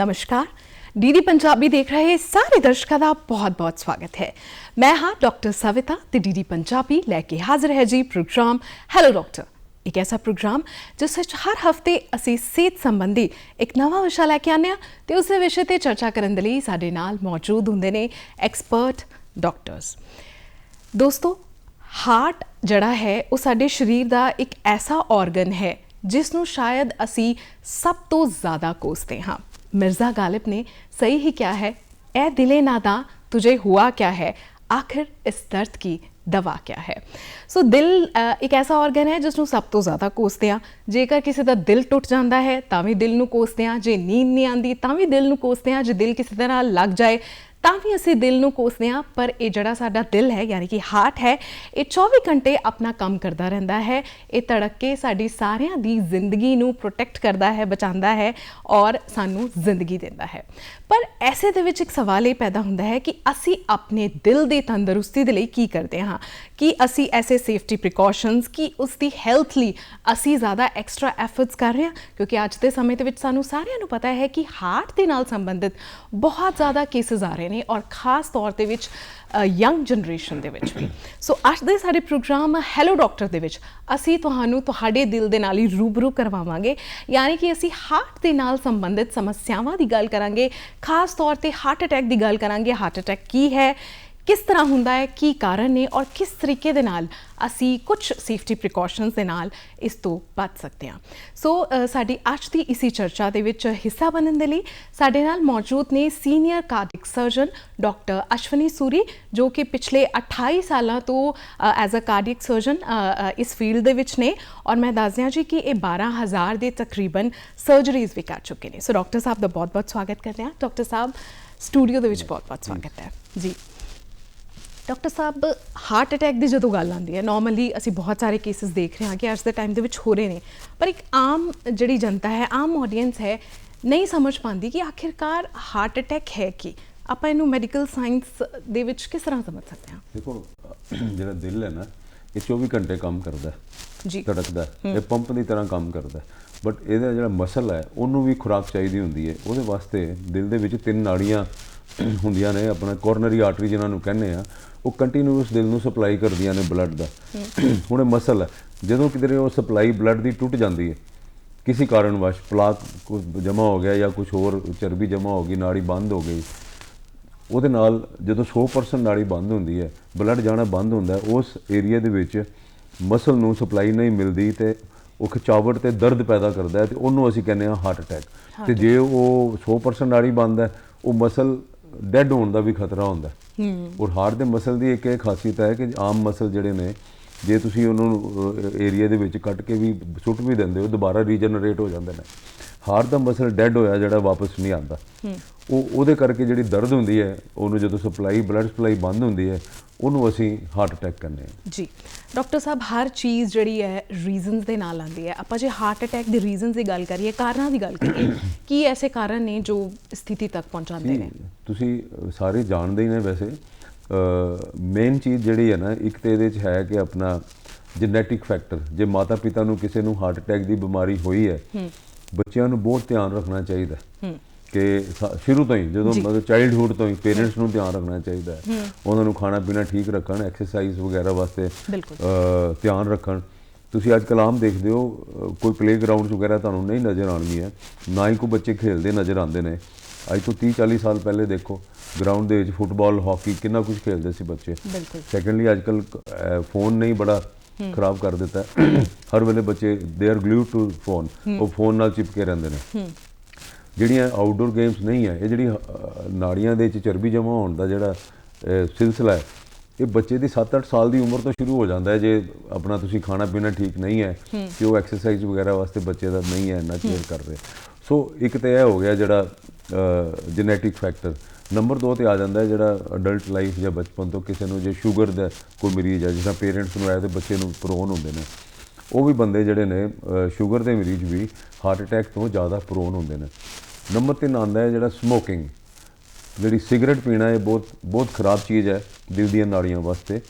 ਨਮਸਕਾਰ ਡੀਡੀ ਪੰਜਾਬੀ ਦੇਖ ਰਹੇ ਸਾਰੇ ਦਰਸ਼ਕਾਂ ਦਾ ਬਹੁਤ-ਬਹੁਤ ਸਵਾਗਤ ਹੈ ਮੈਂ ਹਾਂ ਡਾਕਟਰ ਸਵਿਤਾ ਤੇ ਡੀਡੀ ਪੰਜਾਬੀ ਲੈ ਕੇ ਹਾਜ਼ਰ ਹੈ ਜੀ ਪ੍ਰੋਗਰਾਮ ਹੈਲੋ ਡਾਕਟਰ ਇੱਕ ਐਸਾ ਪ੍ਰੋਗਰਾਮ ਜਿਸ ਵਿੱਚ ਹਰ ਹਫ਼ਤੇ ਅਸੀਂ ਸਿਹਤ ਸੰਬੰਧੀ ਇੱਕ ਨਵਾਂ ਵਿਸ਼ਾ ਲੈ ਕੇ ਆਉਂਦੇ ਹਾਂ ਤੇ ਉਸ ਵਿਸ਼ੇ ਤੇ ਚਰਚਾ ਕਰਨ ਦੇ ਲਈ ਸਾਡੇ ਨਾਲ ਮੌਜੂਦ ਹੁੰਦੇ ਨੇ ਐਕਸਪਰਟ ਡਾਕਟਰਸ ਦੋਸਤੋ ਹਾਰਟ ਜਿਹੜਾ ਹੈ ਉਹ ਸਾਡੇ ਸਰੀਰ ਦਾ ਇੱਕ ਐਸਾ ਆਰਗਨ ਹੈ ਜਿਸ ਨੂੰ ਸ਼ਾਇਦ ਅਸੀਂ ਸਭ ਤੋਂ ਜ਼ਿਆਦਾ ਕੋਸਦੇ ਹਾਂ ਮਿਰਜ਼ਾ ਗਾਲਿਬ ਨੇ ਸਹੀ ਹੀ ਕਿਹਾ ਹੈ ਐ ਦਿਲੇ ਨਾਦਾ ਤੁਝੇ ਹੁਆ ਕਿਆ ਹੈ ਆਖਿਰ ਇਸ ਦਰਦ ਕੀ ਦਵਾ ਕਿਆ ਹੈ ਸੋ ਦਿਲ ਇੱਕ ਐਸਾ ਆਰਗਨ ਹੈ ਜਿਸ ਨੂੰ ਸਭ ਤੋਂ ਜ਼ਿਆਦਾ ਕੋਸਦੇ ਆ ਜੇਕਰ ਕਿਸੇ ਦਾ ਦਿਲ ਟੁੱਟ ਜਾਂਦਾ ਹੈ ਤਾਂ ਵੀ ਦਿਲ ਨੂੰ ਕੋਸਦੇ ਆ ਜੇ ਨੀਂਦ ਨਹੀਂ ਆਉਂਦੀ ਤਾਂ ਵੀ ਦਿਲ ਨੂੰ ਕੋਸਦੇ ਆ ਜੇ ਦਿਲ ਕਿਸੇ ਤਰ੍ਹਾਂ ਨਾਲ ਲੱਗ ਜਾਏ ਤਾਂ ਵੀ ਅਸੀਂ ਦਿਲ ਨੂੰ ਕੋਸਦੇ ਹਾਂ, ਪਰ ਇਹ ਜਿਹੜਾ ਸਾਡਾ ਦਿਲ ਹੈ, ਯਾਨੀ ਕਿ ਹਾਰਟ ਹੈ, ਇਹ 24 ਘੰਟੇ ਆਪਣਾ ਕੰਮ ਕਰਦਾ ਰਹਿੰਦਾ ਹੈ। ਇਹ ਧੜਕ ਕੇ ਸਾਡੀ ਸਾਰਿਆਂ ਦੀ ਜ਼ਿੰਦਗੀ ਨੂੰ ਪ੍ਰੋਟੈਕਟ ਕਰਦਾ ਹੈ, ਬਚਾਉਂਦਾ ਹੈ ਔਰ ਸਾਨੂੰ ਜ਼ਿੰਦਗੀ ਦਿੰਦਾ ਹੈ। ਪਰ ਐਸੇ ਦੇ ਵਿੱਚ ਇੱਕ ਸਵਾਲ ਇਹ ਪੈਦਾ ਹੁੰਦਾ ਹੈ ਕਿ ਅਸੀਂ ਆਪਣੇ ਦਿਲ ਦੀ ਤੰਦਰੁਸਤੀ ਦੇ ਲਈ ਕੀ ਕਰਦੇ ਹਾਂ? ਕਿ ਅਸੀਂ ਐਸੇ ਸੇਫਟੀ ਪ੍ਰੀਕਾਸ਼ਨਸ ਕਿ ਉਸ ਦੀ ਹੈਲਥ ਲਈ ਅਸੀਂ ਜ਼ਿਆਦਾ ਐਕਸਟਰਾ ਐਫਰਟਸ ਕਰ ਰਹੇ ਹਾਂ? ਕਿਉਂਕਿ ਅੱਜ ਦੇ ਸਮੇਂ ਦੇ ਵਿੱਚ ਸਾਨੂੰ ਸਾਰਿਆਂ ਨੂੰ ਪਤਾ ਹੈ ਕਿ ਹਾਰਟ ਦੇ ਨਾਲ ਸੰਬੰਧਿਤ ਬਹੁਤ ਜ਼ਿਆਦਾ ਕੇਸਿਸ ਆ ਰਹੇ ਨੇ ਔਰ ਖਾਸ ਤੌਰ ਤੇ ਵਿੱਚ ਯੰਗ ਜਨਰੇਸ਼ਨ ਦੇ ਵਿੱਚ ਵੀ। ਸੋ ਅੱਜ ਦੇ ਸਾਡੇ ਪ੍ਰੋਗਰਾਮ ਹੈਲੋ ਡਾਕਟਰ ਦੇ ਵਿੱਚ, ਅਸੀਂ ਤੁਹਾਨੂੰ ਤੁਹਾਡੇ ਦਿਲ ਦੇ ਨਾਲ ਹੀ ਰੂਬਰੂ ਕਰਵਾਵਾਂਗੇ। ਯਾਨੀ ਕਿ ਅਸੀਂ ਹਾਰਟ ਦੇ ਨਾਲ ਸੰਬੰਧਿਤ ਸਮੱਸਿਆਵਾਂ ਦੀ ਗੱਲ ਕਰਾਂਗੇ, ਖਾਸ ਤੌਰ ਤੇ ਹਾਰਟ ਅਟੈਕ ਦੀ ਗੱਲ ਕਰਾਂਗੇ। ਹਾਰਟ ਅਟੈਕ ਕੀ ਹੈ? ਕਿਸ ਤਰ੍ਹਾਂ ਹੁੰਦਾ ਹੈ ਕੀ ਕਾਰਨ ਨੇ ਔਰ ਕਿਸ ਤਰੀਕੇ ਦੇ ਨਾਲ ਅਸੀਂ ਕੁਝ ਸੇਫਟੀ ਪ੍ਰੀਕਾਸ਼ਨਸ ਦੇ ਨਾਲ ਇਸ ਤੋਂ ਬਚ ਸਕਦੇ ਹਾਂ। ਸੋ ਸਾਡੀ ਅੱਜ ਦੀ ਇਸੀ ਚਰਚਾ ਦੇ ਵਿੱਚ ਹਿੱਸਾ ਬਣਨ ਦੇ ਲਈ ਸਾਡੇ ਨਾਲ ਮੌਜੂਦ ਨੇ senior cardiac surgeon doctor Ashwani Suri ਜੋ ਕਿ ਪਿਛਲੇ 28 ਸਾਲਾਂ ਤੋਂ ਐਜ਼ ਅ ਕਾਰਡਿਕ ਸਰਜਨ ਇਸ ਫੀਲਡ ਦੇ ਵਿੱਚ ਨੇ ਔਰ ਮੈਂ ਦੱਸ ਦਿਆਂ ਜੀ ਕਿ ਇਹ 12000 ਦੇ ਤਕਰੀਬਨ ਸਰਜਰੀਜ਼ ਵੀ ਕਰ ਚੁੱਕੇ ਨੇ। ਸੋ ਡਾਕਟਰ ਸਾਹਿਬ ਦਾ ਬਹੁਤ-ਬਹੁਤ ਸਵਾਗਤ ਕਰਦੇ ਹਾਂ। ਡਾਕਟਰ ਸਾਹਿਬ ਸਟੂਡੀਓ ਦੇ ਵਿੱਚ ਬਹੁਤ-ਬਹੁਤ ਸਵਾਗਤ ਹੈ। ਜੀ। ਡਾਕਟਰ ਸਾਹਿਬ ਹਾਰਟ ਅਟੈਕ ਦੀ ਜਦੋਂ ਗੱਲ ਆਉਂਦੀ ਹੈ ਨਾਰਮਲੀ ਅਸੀਂ ਬਹੁਤ ਸਾਰੇ ਕੇਸਿਸ ਦੇਖ ਰਹੇ ਹਾਂ ਕਿ ਅੱਜ ਦੇ ਟਾਈਮ ਦੇ ਵਿੱਚ ਹੋ ਰਹੇ ਨੇ ਪਰ ਇੱਕ ਆਮ ਜਿਹੜੀ ਜਨਤਾ ਹੈ ਆਮ ਆਡੀਅנס ਹੈ ਨਹੀਂ ਸਮਝ ਪਾਉਂਦੀ ਕਿ ਆਖਿਰਕਾਰ ਹਾਰਟ ਅਟੈਕ ਹੈ ਕੀ। ਆਪਾਂ ਇਹਨੂੰ ਮੈਡੀਕਲ ਸਾਇੰਸ ਦੇ ਵਿੱਚ ਕਿਸ ਤਰ੍ਹਾਂ ਸਮਝ ਸਕਦੇ ਹਾਂ? ਦੇਖੋ ਜਿਹੜਾ ਦਿਲ ਹੈ ਨਾ ਇਹ 24 ਘੰਟੇ ਕੰਮ ਕਰਦਾ ਹੈ ਜੀ। ਧੜਕਦਾ। ਇਹ ਪੰਪ ਦੀ ਤਰ੍ਹਾਂ ਕੰਮ ਕਰਦਾ ਬਟ ਇਹਦਾ ਜਿਹੜਾ ਮਸਲ ਹੈ ਉਹਨੂੰ ਵੀ ਖੁਰਾਕ ਚਾਹੀਦੀ ਹੁੰਦੀ ਹੈ। ਉਹਦੇ ਵਾਸਤੇ ਦਿਲ ਦੇ ਵਿੱਚ ਤਿੰਨ ਨਾੜੀਆਂ ਹੁੰਦੀਆਂ ਨੇ ਆਪਣਾ ਕੋਰਨਰੀ ਆਰਟਰੀ ਜਿਨ੍ਹਾਂ ਨੂੰ ਕਹਿੰਦੇ ਆ ਉਹ ਕੰਟੀਨਿਊਸ ਦਿਲ ਨੂੰ ਸਪਲਾਈ ਕਰਦੀਆਂ ਨੇ ਬਲੱਡ ਦਾ। ਹੁਣ ਇਹ ਮਸਲ ਹੈ ਜਦੋਂ ਕਿਧਰੇ ਉਹ ਸਪਲਾਈ ਬਲੱਡ ਦੀ ਟੁੱਟ ਜਾਂਦੀ ਹੈ ਕਿਸੇ ਕਾਰਨਵਸ਼ ਪਲਾਕ ਕੁਝ ਜਮਾ ਹੋ ਗਿਆ ਜਾਂ ਕੁਝ ਹੋਰ ਚਰਬੀ ਜਮਾ ਹੋ ਗਈ ਨਾੜੀ ਬੰਦ ਹੋ ਗਈ ਉਹਦੇ ਨਾਲ ਜਦੋਂ 100% ਨਾੜੀ ਬੰਦ ਹੁੰਦੀ ਹੈ ਬਲੱਡ ਜਾਣਾ ਬੰਦ ਹੁੰਦਾ ਹੈ ਉਸ ਏਰੀਆ ਦੇ ਵਿੱਚ ਮਸਲ ਨੂੰ ਸਪਲਾਈ ਨਹੀਂ ਮਿਲਦੀ ਤੇ ਉਹ ਖਿਚਾਵਟ ਤੇ ਦਰਦ ਪੈਦਾ ਕਰਦਾ ਹੈ ਤੇ ਉਹਨੂੰ ਅਸੀਂ ਕਹਿੰਦੇ ਹਾਂ ਹਾਰਟ ਅਟੈਕ ਤੇ ਜੇ ਉਹ 100% ਨਾੜੀ ਬੰਦ ਹੈ ਉਹ ਮਸਲ ਡੈੱਡ ਹੋਣ ਦਾ ਵੀ ਖਤਰਾ ਹੁੰਦਾ ਹੈ। ਔਰ ਹਾਰਟ ਦੇ ਮਸਲ ਦੀ ਇੱਕ ਇਹ ਖਾਸੀਅਤ ਹੈ ਕਿ ਆਮ ਮਸਲ ਜਿਹੜੇ ਨੇ ਜੇ ਤੁਸੀਂ ਉਹਨੂੰ ਏਰੀਆ ਦੇ ਵਿੱਚ ਕੱਟ ਕੇ ਵੀ ਸੁੱਟ ਵੀ ਦਿੰਦੇ ਹੋ ਦੁਬਾਰਾ ਰੀਜਨਰੇਟ ਹੋ ਜਾਂਦੇ ਨੇ। ਹਾਰਟ ਦਾ ਮਸਲ ਡੈੱਡ ਹੋਇਆ ਜਿਹੜਾ ਵਾਪਸ ਨਹੀਂ ਆਉਂਦਾ। ਉਹ ਉਹਦੇ ਕਰਕੇ ਜਿਹੜੀ ਦਰਦ ਹੁੰਦੀ ਹੈ ਉਹਨੂੰ ਜਦੋਂ ਸਪਲਾਈ ਬਲੱਡ ਸਪਲਾਈ ਬੰਦ ਹੁੰਦੀ ਹੈ ਉਹਨੂੰ ਅਸੀਂ ਹਾਰਟ ਅਟੈਕ ਕਹਿੰਦੇ ਹਾਂ। ਜੀ। ਡਾਕਟਰ ਸਾਹਿਬ ਹਰ ਚੀਜ਼ ਜਿਹੜੀ ਹੈ ਰੀਜ਼ਨਸ ਦੇ ਨਾਲ ਆਉਂਦੀ ਹੈ। ਆਪਾਂ ਜੇ ਹਾਰਟ ਅਟੈਕ ਦੇ ਰੀਜ਼ਨਸ ਦੀ ਗੱਲ ਕਰੀਏ ਕਾਰਨਾਂ ਦੀ ਗੱਲ ਕਰੀਏ ਕੀ ਐਸੇ ਕਾਰਨ ਨੇ ਜੋ ਸਥਿਤੀ ਤੱਕ ਪਹੁੰਚਾਉਂਦੇ ਨੇ? ਤੁਸੀਂ ਸਾਰੇ ਜਾਣਦੇ ਹੀ ਨੇ ਵੈਸੇ। ਮੇਨ ਚੀਜ਼ ਜਿਹੜੀ ਹੈ ਨਾ ਇੱਕ ਤੇ ਇਹਦੇ ਚ ਹੈ ਕਿ ਆਪਣਾ ਜੈਨੇਟਿਕ ਫੈਕਟਰ ਜੇ ਮਾਤਾ ਪਿਤਾ ਨੂੰ ਕਿਸੇ ਨੂੰ ਹਾਰਟ ਅਟੈਕ ਦੀ ਬਿਮਾਰੀ ਹੋਈ ਹੈ। ਬੱਚਿਆਂ ਨੂੰ ਬਹੁਤ ਧਿਆਨ ਰੱਖਣਾ ਚਾਹੀਦਾ ਹੈ। ਕਿ ਸ਼ੁਰੂ ਤੋਂ ਹੀ ਜਦੋਂ। ਮਤਲਬ ਚਾਈਲਡਹੂਡ ਤੋਂ ਹੀ ਪੇਰੈਂਟਸ ਨੂੰ ਧਿਆਨ ਰੱਖਣਾ ਚਾਹੀਦਾ ਹੈ। ਉਹਨਾਂ ਨੂੰ ਖਾਣਾ ਪੀਣਾ ਠੀਕ ਰੱਖਣ ਐਕਸਰਸਾਈਜ਼ ਵਗੈਰਾ ਵਾਸਤੇ ਧਿਆਨ ਰੱਖਣ। ਤੁਸੀਂ ਅੱਜ ਕੱਲ੍ਹ ਆਮ ਦੇਖਦੇ ਹੋ ਕੋਈ ਪਲੇਗਰਾਉਂਡਸ ਵਗੈਰਾ ਤੁਹਾਨੂੰ ਨਹੀਂ ਨਜ਼ਰ ਆਉਣਗੀਆਂ। ਨਾ ਹੀ ਕੋਈ ਬੱਚੇ ਖੇਡਦੇ ਨਜ਼ਰ ਆਉਂਦੇ ਨੇ। ਅੱਜ ਤੋਂ 30 40 ਸਾਲ ਪਹਿਲੇ ਦੇਖੋ ਗਰਾਊਂਡ ਦੇ ਵਿੱਚ ਫੁੱਟਬਾਲ ਹਾਕੀ ਕਿੰਨਾ ਕੁਝ ਖੇਡਦੇ ਸੀ ਬੱਚੇ। ਸੈਕੰਡਲੀ ਅੱਜ ਕੱਲ ਫੋਨ ਨਹੀਂ ਬੜਾ ਖਰਾਬ ਕਰ ਦਿੱਤਾ। ਹਰ ਵੇਲੇ ਬੱਚੇ ਦੇ ਆਰ ਗਲੂਡ ਟੂ ਫੋਨ ਉਹ ਫੋਨ ਨਾਲ ਚਿਪਕੇ ਰਹਿੰਦੇ ਨੇ। ਜਿਹੜੀਆਂ ਆਊਟਡੋਰ ਗੇਮਸ ਨਹੀਂ ਹੈ ਇਹ ਜਿਹੜੀ ਨਾੜੀਆਂ ਦੇ ਵਿੱਚ ਚਰਬੀ ਜਮ੍ਹਾਂ ਹੋਣ ਦਾ ਜਿਹੜਾ ਸਿਲਸਿਲਾ ਹੈ ਇਹ ਬੱਚੇ ਦੀ 7-8 ਸਾਲ ਦੀ ਉਮਰ ਤੋਂ ਸ਼ੁਰੂ ਹੋ ਜਾਂਦਾ ਹੈ। ਜੇ ਆਪਣਾ ਤੁਸੀਂ ਖਾਣਾ ਪੀਣਾ ਠੀਕ ਨਹੀਂ ਹੈ ਕਿ ਉਹ ਐਕਸਰਸਾਈਜ਼ ਵਗੈਰਾ ਵਾਸਤੇ ਬੱਚੇ ਦਾ ਨਹੀਂ ਹੈ ਇੰਨਾ ਕੇਅਰ ਕਰ ਰਹੇ। ਸੋ ਇੱਕ ਤੇ ਇਹ ਹੋ ਗਿਆ ਜਿਹੜਾ ਜੈਨੇਟਿਕ ਫੈਕਟਰ ਨੰਬਰ 2 ਤੇ ਆ ਜਾਂਦਾ ਜਿਹੜਾ ਅਡਲਟ ਲਾਈਫ ਜਾਂ ਬਚਪਨ ਤੋਂ ਕਿਸੇ ਨੂੰ ਜੇ ਸ਼ੂਗਰ ਦਾ ਕੋਈ ਮਰੀਜ਼ ਹੈ ਜਿਸਾ ਪੇਰੈਂਟਸ ਨੂੰ ਆਇਆ ਤੇ ਬੱਚੇ ਨੂੰ ਪ੍ਰੋਨ ਹੁੰਦੇ ਨੇ। ਉਹ ਵੀ ਬੰਦੇ ਜਿਹੜੇ ਨੇ ਸ਼ੂਗਰ ਦੇ ਮਰੀਜ਼ ਵੀ ਹਾਰਟ ਅਟੈਕ ਤੋਂ ਜ਼ਿਆਦਾ ਪ੍ਰੋਨ ਹੁੰਦੇ ਨੇ। ਨੰਬਰ 3 ਆਉਂਦਾ ਹੈ ਜਿਹੜਾ ਸਮੋਕਿੰਗ ਜਿਹੜੀ ਸਿਗਰਟ ਪੀਣਾ ਇਹ ਬਹੁਤ ਬਹੁਤ ਖਰਾਬ ਚੀਜ਼ ਹੈ ਦਿਲ ਦੀਆਂ ਨਾੜੀਆਂ ਵਾਸਤੇ।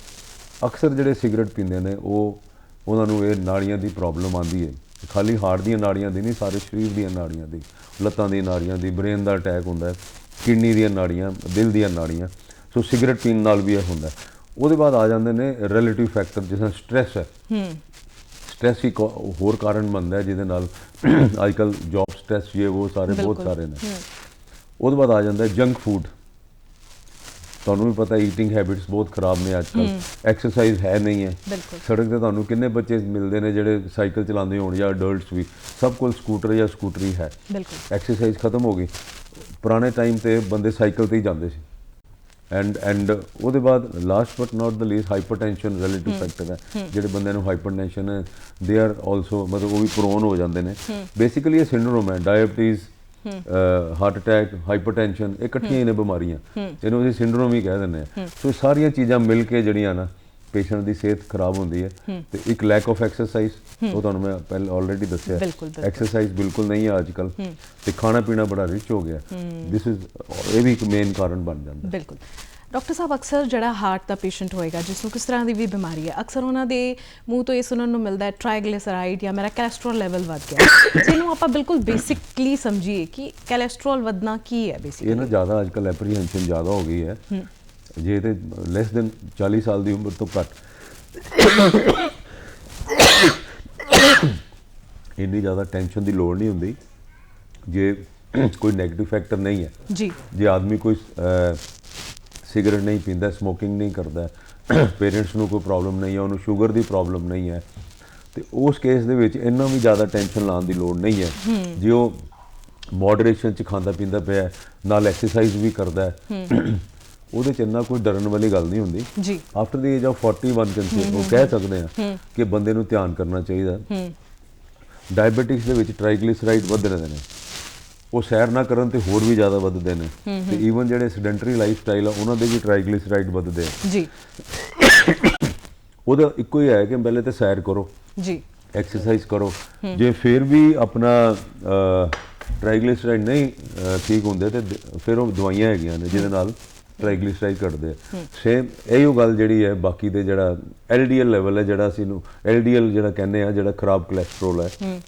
ਅਕਸਰ ਜਿਹੜੇ ਸਿਗਰਟ ਪੀਂਦੇ ਨੇ, ਉਹ ਉਹਨਾਂ ਨੂੰ ਇਹ ਨਾੜੀਆਂ ਦੀ ਪ੍ਰੋਬਲਮ ਆਉਂਦੀ ਹੈ। ਖਾਲੀ ਹਾਰਟ ਦੀਆਂ ਨਾੜੀਆਂ ਦੀ ਨਹੀਂ, ਸਾਰੇ ਸਰੀਰ ਦੀਆਂ ਨਾੜੀਆਂ ਦੀ, ਲੱਤਾਂ ਦੀਆਂ ਨਾੜੀਆਂ ਦੀ ਬ੍ਰੇਨ ਦਾ ਅਟੈਕ ਹੁੰਦਾ ਹੈ। ਕਿਡਨੀ ਦੀਆਂ ਨਾੜੀਆਂ ਦਿਲ ਦੀਆਂ ਨਾੜੀਆਂ ਸੋ ਸਿਗਰਟ ਪੀਣ ਨਾਲ ਵੀ ਇਹ ਹੁੰਦਾ। ਹੈ। ਉਹਦੇ ਬਾਅਦ ਆ ਜਾਂਦੇ ਨੇ ਰਿਲੇਟਿਵ ਫੈਕਟਰ ਜਿਸ ਤਰ੍ਹਾਂ ਸਟ੍ਰੈਸ ਹੈ। ਸਟ੍ਰੈਸ ਇੱਕ ਹੋਰ ਕਾਰਨ ਬਣਦਾ ਹੈ ਜਿਹਦੇ ਨਾਲ ਅੱਜਕੱਲ ਜੌਬ ਸਟ੍ਰੈਸ ਇਹ ਉਹ ਸਾਰੇ ਬਹੁਤ। ਸਾਰੇ ਨੇ। ਉਹਦੇ ਬਾਅਦ ਆ ਜਾਂਦਾ ਹੈ ਜੰਕ ਫੂਡ ਤੁਹਾਨੂੰ ਵੀ ਪਤਾ ਈਟਿੰਗ ਹੈਬਿਟਸ ਬਹੁਤ ਖਰਾਬ ਨੇ ਅੱਜਕੱਲ ਐਕਸਰਸਾਈਜ਼ ਹੈ ਨਹੀਂ ਹੈ। ਸੜਕ ਤੇ ਤੁਹਾਨੂੰ ਕਿੰਨੇ ਬੱਚੇ ਮਿਲਦੇ ਨੇ ਜਿਹੜੇ ਸਾਈਕਲ ਚਲਾਉਂਦੇ ਹੋਣ ਜਾਂ ਅਡਲਟਸ ਵੀ। ਸਭ ਕੋਲ ਸਕੂਟਰ ਜਾਂ ਸਕੂਟਰੀ ਹੈ ਐਕਸਰਸਾਈਜ਼ ਖਤਮ ਹੋ ਗਈ। ਪੁਰਾਣੇ ਟਾਈਮ ਤੇ ਬੰਦੇ ਸਾਈਕਲ ਤੇ ਹੀ ਜਾਂਦੇ ਸੀ। ਐਂਡ ਐਂਡ ਉਹਦੇ ਬਾਅਦ last but not the least hypertension relative factor ਹੈ ਜਿਹੜੇ ਬੰਦਿਆਂ ਨੂੰ ਹਾਈਪਰਟੈਂਸ਼ਨ ਹੈ ਦੇ ਆਰ ਆਲਸੋ ਮਤਲਬ ਉਹ ਵੀ ਪ੍ਰੋਨ ਹੋ ਜਾਂਦੇ ਨੇ। ਬੇਸਿਕਲੀ ਇਹ ਸਿੰਡਰੋਮ ਹੈ ਡਾਇਬੀਟੀਜ਼ ਹਾਰਟ ਅਟੈਕ ਹਾਈਪਰਟੈਂਸ਼ਨ ਇਹ ਇਕੱਠੀਆਂ ਹੀ ਨੇ ਬਿਮਾਰੀਆਂ। ਇਹਨੂੰ ਅਸੀਂ ਸਿੰਡਰੋਮ ਹੀ ਕਹਿ ਦਿੰਦੇ ਆ ਸੋ ਸਾਰੀਆਂ ਚੀਜ਼ਾਂ ਮਿਲ ਕੇ ਜਿਹੜੀਆਂ ਨਾ ਪੇਸ਼ੈਂਟ ਦੀ ਸਿਹਤ ਖਰਾਬ ਹੁੰਦੀ ਹੈ ਤੇ ਇੱਕ ਲੈਕ ਆਫ ਐਕਸਰਸਾਈਜ਼ ਉਹ ਤੁਹਾਨੂੰ ਮੈਂ ਪਹਿਲੇ ਆਲਰੇਡੀ ਦੱਸਿਆ। ਐਕਸਰਸਾਈਜ਼ ਬਿਲਕੁਲ। ਨਹੀਂ ਹੈ ਅੱਜ ਕੱਲ ਤੇ ਖਾਣਾ ਪੀਣਾ ਬੜਾ ਰਿਚ ਹੋ ਗਿਆ। ਦਿਸ ਇਜ਼ ਇਹ ਵੀ ਇੱਕ ਮੇਨ ਕਾਰਨ ਬਣ ਜਾਂਦਾ। ਬਿਲਕੁਲ। ਡਾਕਟਰ ਸਾਹਿਬ ਅਕਸਰ ਜਿਹੜਾ ਹਾਰਟ ਦਾ ਪੇਸ਼ੈਂਟ ਹੋਏਗਾ ਜਿਸ ਨੂੰ ਕਿਸ ਤਰ੍ਹਾਂ ਦੀ ਵੀ ਬਿਮਾਰੀ ਹੈ ਅਕਸਰ ਉਹਨਾਂ ਦੇ ਮੂੰਹ ਤੋਂ ਇਹ ਸੁਣਨ ਨੂੰ ਮਿਲਦਾ ਹੈ ਟ੍ਰਾਈਗਲਿਸਰਾਈਡ ਜਾਂ ਮੇਰਾ ਕੋਲੇਸਟ੍ਰੋਲ ਲੈਵਲ ਵੱਧ ਗਿਆ। ਜਿਹਨੂੰ ਆਪਾਂ ਬਿਲਕੁਲ ਬੇਸਿਕਲੀ ਸਮਝੀਏ ਕਿ ਕੋਲੇਸਟ੍ਰੋਲ ਵਧਣਾ ਕੀ ਹੈ ਇਹ ਬੇਸਿਕਲੀ ਨਾ ਜ਼ਿਆਦਾ ਅੱਜ ਕੱਲ ਐਪਰੀਹੈਂਸ਼ਨ ਜ਼ਿਆਦਾ ਹੋ ਗਈ ਹੈ। ਜੇ ਤੇ ਲੈਸ ਦੈਨ 40 ਸਾਲ ਦੀ ਉਮਰ ਤੋਂ ਘੱਟ। ਇੰਨੀ ਜ਼ਿਆਦਾ ਟੈਨਸ਼ਨ ਦੀ ਲੋੜ ਨਹੀਂ ਹੁੰਦੀ। ਜੇ ਕੋਈ 네ਗੇਟਿਵ ਫੈਕਟਰ ਨਹੀਂ ਹੈ। ਜੀ। ਜੇ ਆਦਮੀ ਕੋਈ ਸਿਗਰਟ ਨਹੀਂ ਪੀਂਦਾ ਸਮੋਕਿੰਗ ਨਹੀਂ ਕਰਦਾ ਪੇਰੈਂਟਸ ਨੂੰ ਕੋਈ ਪ੍ਰੋਬਲਮ ਨਹੀਂ ਹੈ ਉਹਨੂੰ ਸ਼ੂਗਰ ਦੀ ਪ੍ਰੋਬਲਮ ਨਹੀਂ ਹੈ ਤੇ ਉਸ ਕੇਸ ਦੇ ਵਿੱਚ ਇੰਨਾ ਵੀ ਜ਼ਿਆਦਾ ਟੈਨਸ਼ਨ ਲਾਉਣ ਦੀ ਲੋੜ ਨਹੀਂ ਹੈ। ਜੇ ਉਹ ਮੋਡਰੇਸ਼ਨ ਚ ਖਾਂਦਾ ਪੀਂਦਾ ਪਿਆ ਨਾਲ ਐਕਸਰਸਾਈਜ਼ ਵੀ ਕਰਦਾ ਹੈ। ਉਹਦੇ ਚ ਇੰਨਾ ਕੋਈ ਡਰਨ ਵਾਲੀ ਗੱਲ ਨਹੀਂ ਹੁੰਦੀ। ਜੀ। After the age of 41 can say ਉਹ ਕਹਿ ਸਕਦੇ ਆ ਕਿ ਬੰਦੇ ਨੂੰ ਧਿਆਨ ਕਰਨਾ ਚਾਹੀਦਾ। ਡਾਇਬੀਟਿਕਸ ਦੇ ਵਿੱਚ ਟ੍ਰਾਈਗਲਿਸਰਾਈਡ ਵੱਧ ਰਹੇ ਨੇ। ਉਹ ਸੈਰ ਨਾ ਕਰਨ ਤੇ ਹੋਰ ਵੀ ਜ਼ਿਆਦਾ ਵੱਧਦੇ ਨੇ। ਤੇ ਈਵਨ ਜਿਹੜੇ ਸੈਡੈਂਟਰੀ ਲਾਈਫ ਸਟਾਈਲ ਆ ਉਹਨਾਂ ਦੇ ਵੀ ਟ੍ਰਾਈਗਲਿਸਰਾਈਡ ਵੱਧਦੇ ਆ। ਜੀ। ਉਹਦਾ ਇੱਕੋ ਹੀ ਹੈ ਕਿ ਪਹਿਲੇ ਤੇ ਸੈਰ ਕਰੋ। ਜੀ। ਐਕਸਰਸਾਈਜ਼ ਕਰੋ। ਜੇ ਫਿਰ ਵੀ ਆਪਣਾ ਟ੍ਰਾਈਗਲਿਸਰਾਈਡ ਨਹੀਂ ਠੀਕ ਹੁੰਦੇ ਤੇ ਫਿਰ ਉਹ ਦਵਾਈਆਂ ਹੈਗੀਆਂ ਨੇ ਜਿਹਦੇ ਨਾਲ ਟ੍ਰਾਈਗਲਿਸਰਾਈਡ ਘਟਦੇ ਆ। ਸੇਮ ਇਹੋ ਗੱਲ ਜਿਹੜੀ ਹੈ, ਬਾਕੀ ਦੇ ਜਿਹੜਾ ਐਲਡੀਐਲ ਲੈਵਲ ਹੈ, ਜਿਹੜਾ ਅਸੀਂ ਨੂੰ ਐਲਡੀਐਲ ਜਿਹੜਾ ਕਹਿੰਦੇ ਆ, ਜਿਹੜਾ ਖਰਾਬ ਕੋਲੇਸਟ੍ਰੋਲ ਹੈ,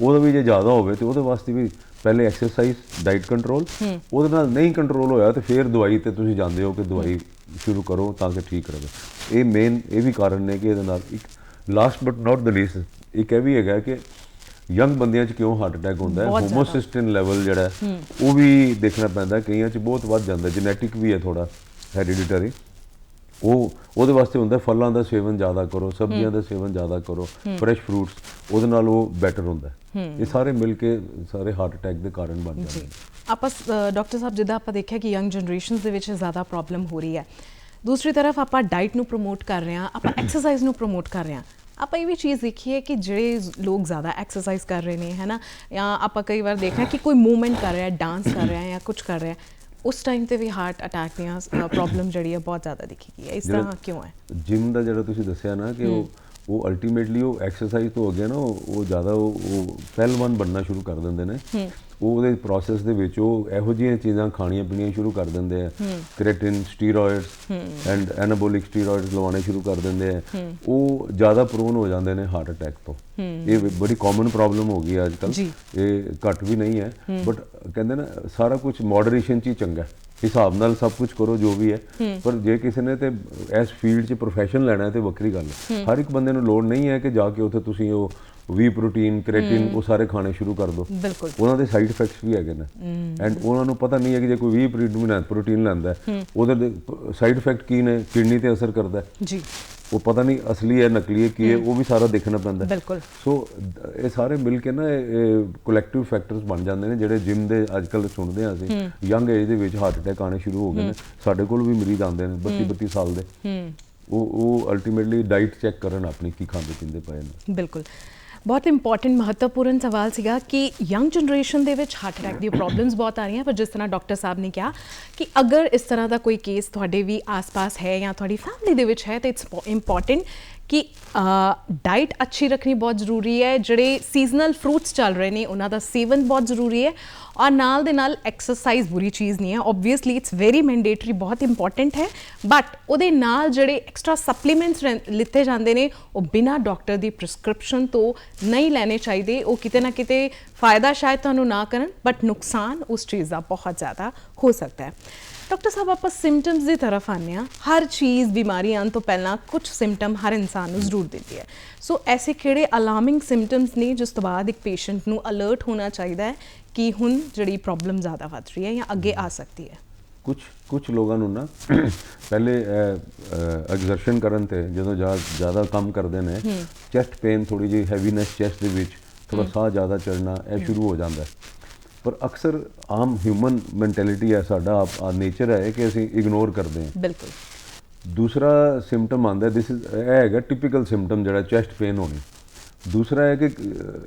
ਉਹਦਾ ਵੀ ਜੇ ਜ਼ਿਆਦਾ ਹੋਵੇ ਤੇ ਉਹਦੇ ਵਾਸਤੇ ਵੀ ਪਹਿਲੇ ਐਕਸਰਸਾਈਜ਼ ਡਾਈਟ ਕੰਟਰੋਲ ਉਹਦੇ ਨਾਲ ਨਹੀਂ ਕੰਟਰੋਲ ਹੋਇਆ ਤੇ ਫਿਰ ਦਵਾਈ ਤੇ ਤੁਸੀਂ ਜਾਂਦੇ ਹੋ ਕਿ ਦਵਾਈ ਸ਼ੁਰੂ ਕਰੋ ਤਾਂ ਕਿ ਠੀਕ ਰਹੇ। ਇਹ ਮੇਨ ਇਹ ਵੀ ਕਾਰਨ ਨੇ ਕਿ ਇਹਦੇ ਨਾਲ ਇੱਕ last but not the least ਇੱਕ ਇਹ ਵੀ ਹੈਗਾ ਕਿ ਯੰਗ ਬੰਦਿਆਂ 'ਚ ਕਿਉਂ ਹਾਰਟ ਅਟੈਕ ਹੁੰਦਾ ਹੈ। ਹੋਮੋਸਿਸਟਿਨ ਲੈਵਲ ਜਿਹੜਾ ਉਹ ਵੀ ਦੇਖਣਾ ਪੈਂਦਾ। ਕਈਆਂ 'ਚ ਬਹੁਤ ਵੱਧ ਜਾਂਦਾ ਜੈਨੇਟਿਕ ਵੀ ਹੈ ਥੋੜਾ ਹੈਰੀਡਿਟਰੀ ਉਹ ਉਹਦੇ ਵਾਸਤੇ ਹੁੰਦਾ ਫਲਾਂ ਦਾ ਸੇਵਨ ਜ਼ਿਆਦਾ ਕਰੋ ਸਬਜ਼ੀਆਂ ਦਾ ਸੇਵਨ ਜ਼ਿਆਦਾ ਕਰੋ ਫਰੈਸ਼ ਫਰੂਟਸ ਉਹਦੇ ਨਾਲ ਉਹ ਬੈਟਰ ਹੁੰਦਾ। ਇਹ ਸਾਰੇ ਮਿਲ ਕੇ ਸਾਰੇ ਹਾਰਟ ਅਟੈਕ ਦੇ ਕਾਰਨ ਬਣ ਜਾਂਦੇ ਨੇ। ਆਪਾਂ ਡਾਕਟਰ ਸਾਹਿਬ ਜਿੱਦਾਂ ਆਪਾਂ ਦੇਖਿਆ ਕਿ ਯੰਗ ਜਨਰੇਸ਼ਨਸ ਦੇ ਵਿੱਚ ਜ਼ਿਆਦਾ ਪ੍ਰੋਬਲਮ ਹੋ ਰਹੀ ਹੈ। ਦੂਸਰੀ ਤਰਫ ਆਪਾਂ ਡਾਈਟ ਨੂੰ ਪ੍ਰੋਮੋਟ ਕਰ ਰਹੇ ਹਾਂ ਆਪਾਂ ਐਕਸਰਸਾਈਜ਼ ਨੂੰ ਪ੍ਰੋਮੋਟ ਕਰ ਰਹੇ ਹਾਂ। ਆਪਾਂ ਇਹ ਵੀ ਚੀਜ਼ ਦੇਖੀਏ ਕਿ ਜਿਹੜੇ ਲੋਕ ਜ਼ਿਆਦਾ ਐਕਸਰਸਾਈਜ਼ ਕਰ ਰਹੇ ਨੇ ਹੈ ਨਾ ਜਾਂ ਆਪਾਂ ਕਈ ਵਾਰ ਦੇਖ ਰਹੇ ਹਾਂ ਕਿ ਕੋਈ ਮੂਵਮੈਂਟ ਕਰ ਰਿਹਾ ਡਾਂਸ ਕਰ ਰਿਹਾ ਜਾਂ ਕੁਝ ਕਰ ਰਿਹਾ ਉਸ ਟਾਈਮ ਤੇ ਵੀ ਹਾਰਟ ਅਟੈਕ ਦੀਆਂ ਪ੍ਰੋਬਲਮ ਜਿਹੜੀ ਹੈ ਬਹੁਤ ਜ਼ਿਆਦਾ ਦਿਖੀ ਗਈ ਹੈ ਇਸ ਤਰ੍ਹਾਂ ਕਿਉਂ ਹੈ? ਜਿਮ ਦਾ ਜਿਹੜਾ ਤੁਸੀਂ ਦੱਸਿਆ ਨਾ ਕਿ ਉਹ ਉਹ ਅਲਟੀਮੇਟਲੀ ਉਹ ਐਕਸਰਸਾਈਜ਼ ਤੋਂ ਗਿਆ ਨਾ ਉਹ ਜ਼ਿਆਦਾ ਉਹ ਪਹਿਲਵਾਨ ਬਣਨਾ ਸ਼ੁਰੂ ਕਰ ਦਿੰਦੇ ਨੇ। ਉਹ ਉਹਦੇ ਪ੍ਰੋਸੈਸ ਦੇ ਵਿੱਚ ਉਹ ਇਹੋ ਜਿਹੀਆਂ ਚੀਜ਼ਾਂ ਖਾਣੀਆਂ ਪੀਣੀਆਂ ਸ਼ੁਰੂ ਕਰ ਦਿੰਦੇ ਆ। Creatine steroids and anabolic steroids ਲਵਾਉਣੇ ਸ਼ੁਰੂ ਕਰ ਦਿੰਦੇ ਆ। ਉਹ ਜ਼ਿਆਦਾ ਪ੍ਰੋਨ ਹੋ ਜਾਂਦੇ ਨੇ ਹਾਰਟ ਅਟੈਕ ਤੋਂ। ਇਹ ਬੜੀ ਕਾਮਨ ਪ੍ਰੋਬਲਮ ਹੋ ਗਈ ਅੱਜ ਕੱਲ। ਇਹ ਘੱਟ ਵੀ ਨਹੀਂ ਹੈ। ਬਟ ਕਹਿੰਦੇ ਨਾ ਸਾਰਾ ਕੁਝ ਮੋਡਰੇਸ਼ਨ ਚ ਹੀ ਚੰਗਾ ਹੈ। ਹਿਸਾਬ ਨਾਲ ਸਭ ਕੁਝ ਕਰੋ ਜੋ ਵੀ ਹੈ। ਪਰ ਜੇ ਕਿਸੇ ਨੇ ਤੇ ਇਸ ਫੀਲਡ 'ਚ ਪ੍ਰੋਫੈਸ਼ਨ ਲੈਣਾ ਹੈ ਤੇ ਵੱਖਰੀ ਗੱਲ ਹੈ। ਹਰ ਇੱਕ ਬੰਦੇ ਨੂੰ ਲੋੜ ਨਹੀਂ ਹੈ ਕਿ ਜਾ ਕੇ ਉੱਥੇ ਤੁਸੀਂ ਉਹ ਵੀ ਪ੍ਰੋਟੀਨ ਕ੍ਰੇਟਿਨ ਉਹ ਸਾਰੇ ਖਾਣੇ ਸ਼ੁਰੂ ਕਰ ਦਿਓ ਉਹਨਾਂ ਦੇ ਸਾਈਡ ਇਫੈਕਟਸ ਵੀ ਹੈਗੇ ਨੇ। ਐਂਡ ਉਹਨਾਂ ਨੂੰ ਪਤਾ ਨਹੀਂ ਹੈ ਕਿ ਜੇ ਕੋਈ 20 ਪ੍ਰੋਟੀਨ ਲੈਂਦਾ ਉਹਦੇ ਸਾਈਡ ਇਫੈਕਟ ਕੀ ਨੇ ਕਿਡਨੀ ਤੇ ਅਸਰ ਕਰਦਾ ਹੈ। ਜੀ। ਉਹ ਪਤਾ ਨਹੀਂ ਅਸਲੀ ਹੈ ਨਕਲੀ ਹੈ ਕੀ ਹੈ ਉਹ ਵੀ ਸਾਰਾ ਦੇਖਣਾ ਪੈਂਦਾ। ਬਿਲਕੁਲ। ਸੋ ਇਹ ਸਾਰੇ ਮਿਲ ਕੇ ਨਾ ਇਹ ਕਲੈਕਟਿਵ ਫੈਕਟਰਸ ਬਣ ਜਾਂਦੇ ਨੇ ਜਿਹੜੇ ਜਿਮ ਦੇ ਅੱਜ ਕੱਲ ਸੁਣਦੇ ਆ ਅਸੀਂ। ਯੰਗ ਏਜ ਦੇ ਵਿੱਚ ਹਾਰਟ ਅਟੈਕ ਆਣੇ ਸ਼ੁਰੂ ਹੋ ਗਏ ਨੇ। ਸਾਡੇ ਕੋਲ ਵੀ ਮਰੀਜ਼ ਆਉਂਦੇ ਨੇ 32 32 ਸਾਲ ਦੇ। ਉਹ ਉਹ ਅਲਟੀਮੇਟਲੀ ਡਾਈਟ ਚੈੱਕ ਕਰਨ ਆਪਣੀ ਕੀ ਖਾਂਦੇ ਪੀਂਦੇ ਪਏ ਨੇ। ਬਿਲਕੁਲ। ਬਹੁਤ ਇੰਪੋਰਟੈਂਟ ਮਹੱਤਵਪੂਰਨ ਸਵਾਲ ਸੀਗਾ ਕਿ ਯੰਗ ਜਨਰੇਸ਼ਨ ਦੇ ਵਿੱਚ ਹਾਰਟ ਅਟੈਕ ਦੀ ਪ੍ਰੋਬਲਮਸ ਬਹੁਤ ਆ ਰਹੀਆਂ, ਪਰ ਜਿਸ ਤਰ੍ਹਾਂ ਡਾਕਟਰ ਸਾਹਿਬ ਨੇ ਕਿਹਾ ਕਿ ਅਗਰ ਇਸ ਤਰ੍ਹਾਂ ਦਾ ਕੋਈ ਕੇਸ ਤੁਹਾਡੇ ਵੀ ਆਸ-ਪਾਸ ਹੈ ਜਾਂ ਤੁਹਾਡੀ ਫੈਮਿਲੀ ਦੇ ਵਿੱਚ ਹੈ, ਤਾਂ ਇਟਸ ਇੰਪੋਰਟੈਂਟ ਕਿ ਡਾਈਟ ਅੱਛੀ ਰੱਖਣੀ ਬਹੁਤ ਜ਼ਰੂਰੀ ਹੈ, ਜਿਹੜੇ ਸੀਜ਼ਨਲ ਫਰੂਟਸ ਚੱਲ ਰਹੇ ਨੇ, ਉਹਨਾਂ ਦਾ ਸੇਵਨ ਬਹੁਤ ਜ਼ਰੂਰੀ ਹੈ, ਔਰ ਨਾਲ ਦੇ ਨਾਲ ਐਕਸਰਸਾਈਜ਼ ਬੁਰੀ ਚੀਜ਼ ਨਹੀਂ ਹੈ। ਆਬਵੀਅਸਲੀ ਇਟਸ ਵੈਰੀ ਮੈਂਡੇਟਰੀ ਬਹੁਤ ਇੰਪੋਰਟੈਂਟ ਹੈ ਬਟ ਉਹਦੇ ਨਾਲ ਜਿਹੜੇ ਐਕਸਟਰਾ ਸਪਲੀਮੈਂਟਸ ਲਿੱਤੇ ਜਾਂਦੇ ਨੇ, ਉਹ ਬਿਨਾਂ ਡਾਕਟਰ ਦੀ ਪ੍ਰਿਸਕ੍ਰਿਪਸ਼ਨ ਤੋਂ ਨਹੀਂ ਲੈਣੇ ਚਾਹੀਦੇ। ਉਹ ਕਿਤੇ ਨਾ ਕਿਤੇ ਫਾਇਦਾ ਸ਼ਾਇਦ ਤੁਹਾਨੂੰ ਨਾ ਕਰਨ ਬਟ ਨੁਕਸਾਨ ਉਸ ਚੀਜ਼ ਦਾ ਬਹੁਤ ਜ਼ਿਆਦਾ ਹੋ ਸਕਦਾ ਹੈ। ਡਾਕਟਰ ਸਾਹਿਬ ਆਪਾਂ ਸਿੰਪਟਮਸ ਦੀ ਤਰਫ ਆਉਂਦੇ ਹਾਂ। ਹਰ ਚੀਜ਼ ਬਿਮਾਰੀ ਆਉਣ ਤੋਂ ਪਹਿਲਾਂ ਕੁਝ ਸਿੰਪਟਮ ਹਰ ਇਨਸਾਨ ਨੂੰ ਜ਼ਰੂਰ ਦਿੰਦੀ ਹੈ। ਸੋ ਐਸੇ ਕਿਹੜੇ ਅਲਾਰਮਿੰਗ ਸਿੰਪਟਮਸ ਨੇ ਜਿਸ ਤੋਂ ਬਾਅਦ ਇੱਕ ਪੇਸ਼ੈਂਟ ਨੂੰ ਅਲਰਟ ਹੋਣਾ ਚਾਹੀਦਾ ਹੈ ਕਿ ਹੁਣ ਜਿਹੜੀ ਪ੍ਰੋਬਲਮ ਜ਼ਿਆਦਾ ਵੱਧ ਰਹੀ ਹੈ ਜਾਂ ਅੱਗੇ ਆ ਸਕਦੀ ਹੈ? ਕੁਝ ਕੁਝ ਲੋਕਾਂ ਨੂੰ ਨਾ ਪਹਿਲੇ ਐਗਜ਼ਰਸ਼ਨ ਕਰਨ ਤੇ ਜਦੋਂ ਜ਼ਿਆ- ਜ਼ਿਆਦਾ ਕੰਮ ਕਰਦੇ ਨੇ ਚੈਸਟ ਪੇਨ ਥੋੜੀ ਜਿਹੀ ਹੈਵੀਨੈਸ ਚੈਸਟ ਦੇ ਵਿੱਚ ਥੋੜਾ ਸਾਹ ਜ਼ਿਆਦਾ ਚੜਨਾ ਇਹ ਸ਼ੁਰੂ ਹੋ ਜਾਂਦਾ ਹੈ। ਪਰ ਅਕਸਰ ਆਮ ਹਿਊਮਨ ਮੈਂਟੈਲਿਟੀ ਹੈ ਸਾਡਾ ਨੇਚਰ ਹੈ ਕਿ ਅਸੀਂ ਇਗਨੋਰ ਕਰਦੇ ਹਾਂ। ਬਿਲਕੁਲ। ਦੂਸਰਾ ਸਿੰਪਟਮ ਆਂਦਾ ਦਿਸ ਇਜ਼ ਇਹ ਹੈਗਾ ਟਿਪੀਕਲ ਸਿੰਪਟਮ ਜਿਹੜਾ ਚੈਸਟ ਪੇਨ ਹੋਣੀ ਦੂਸਰਾ ਹੈ ਕਿ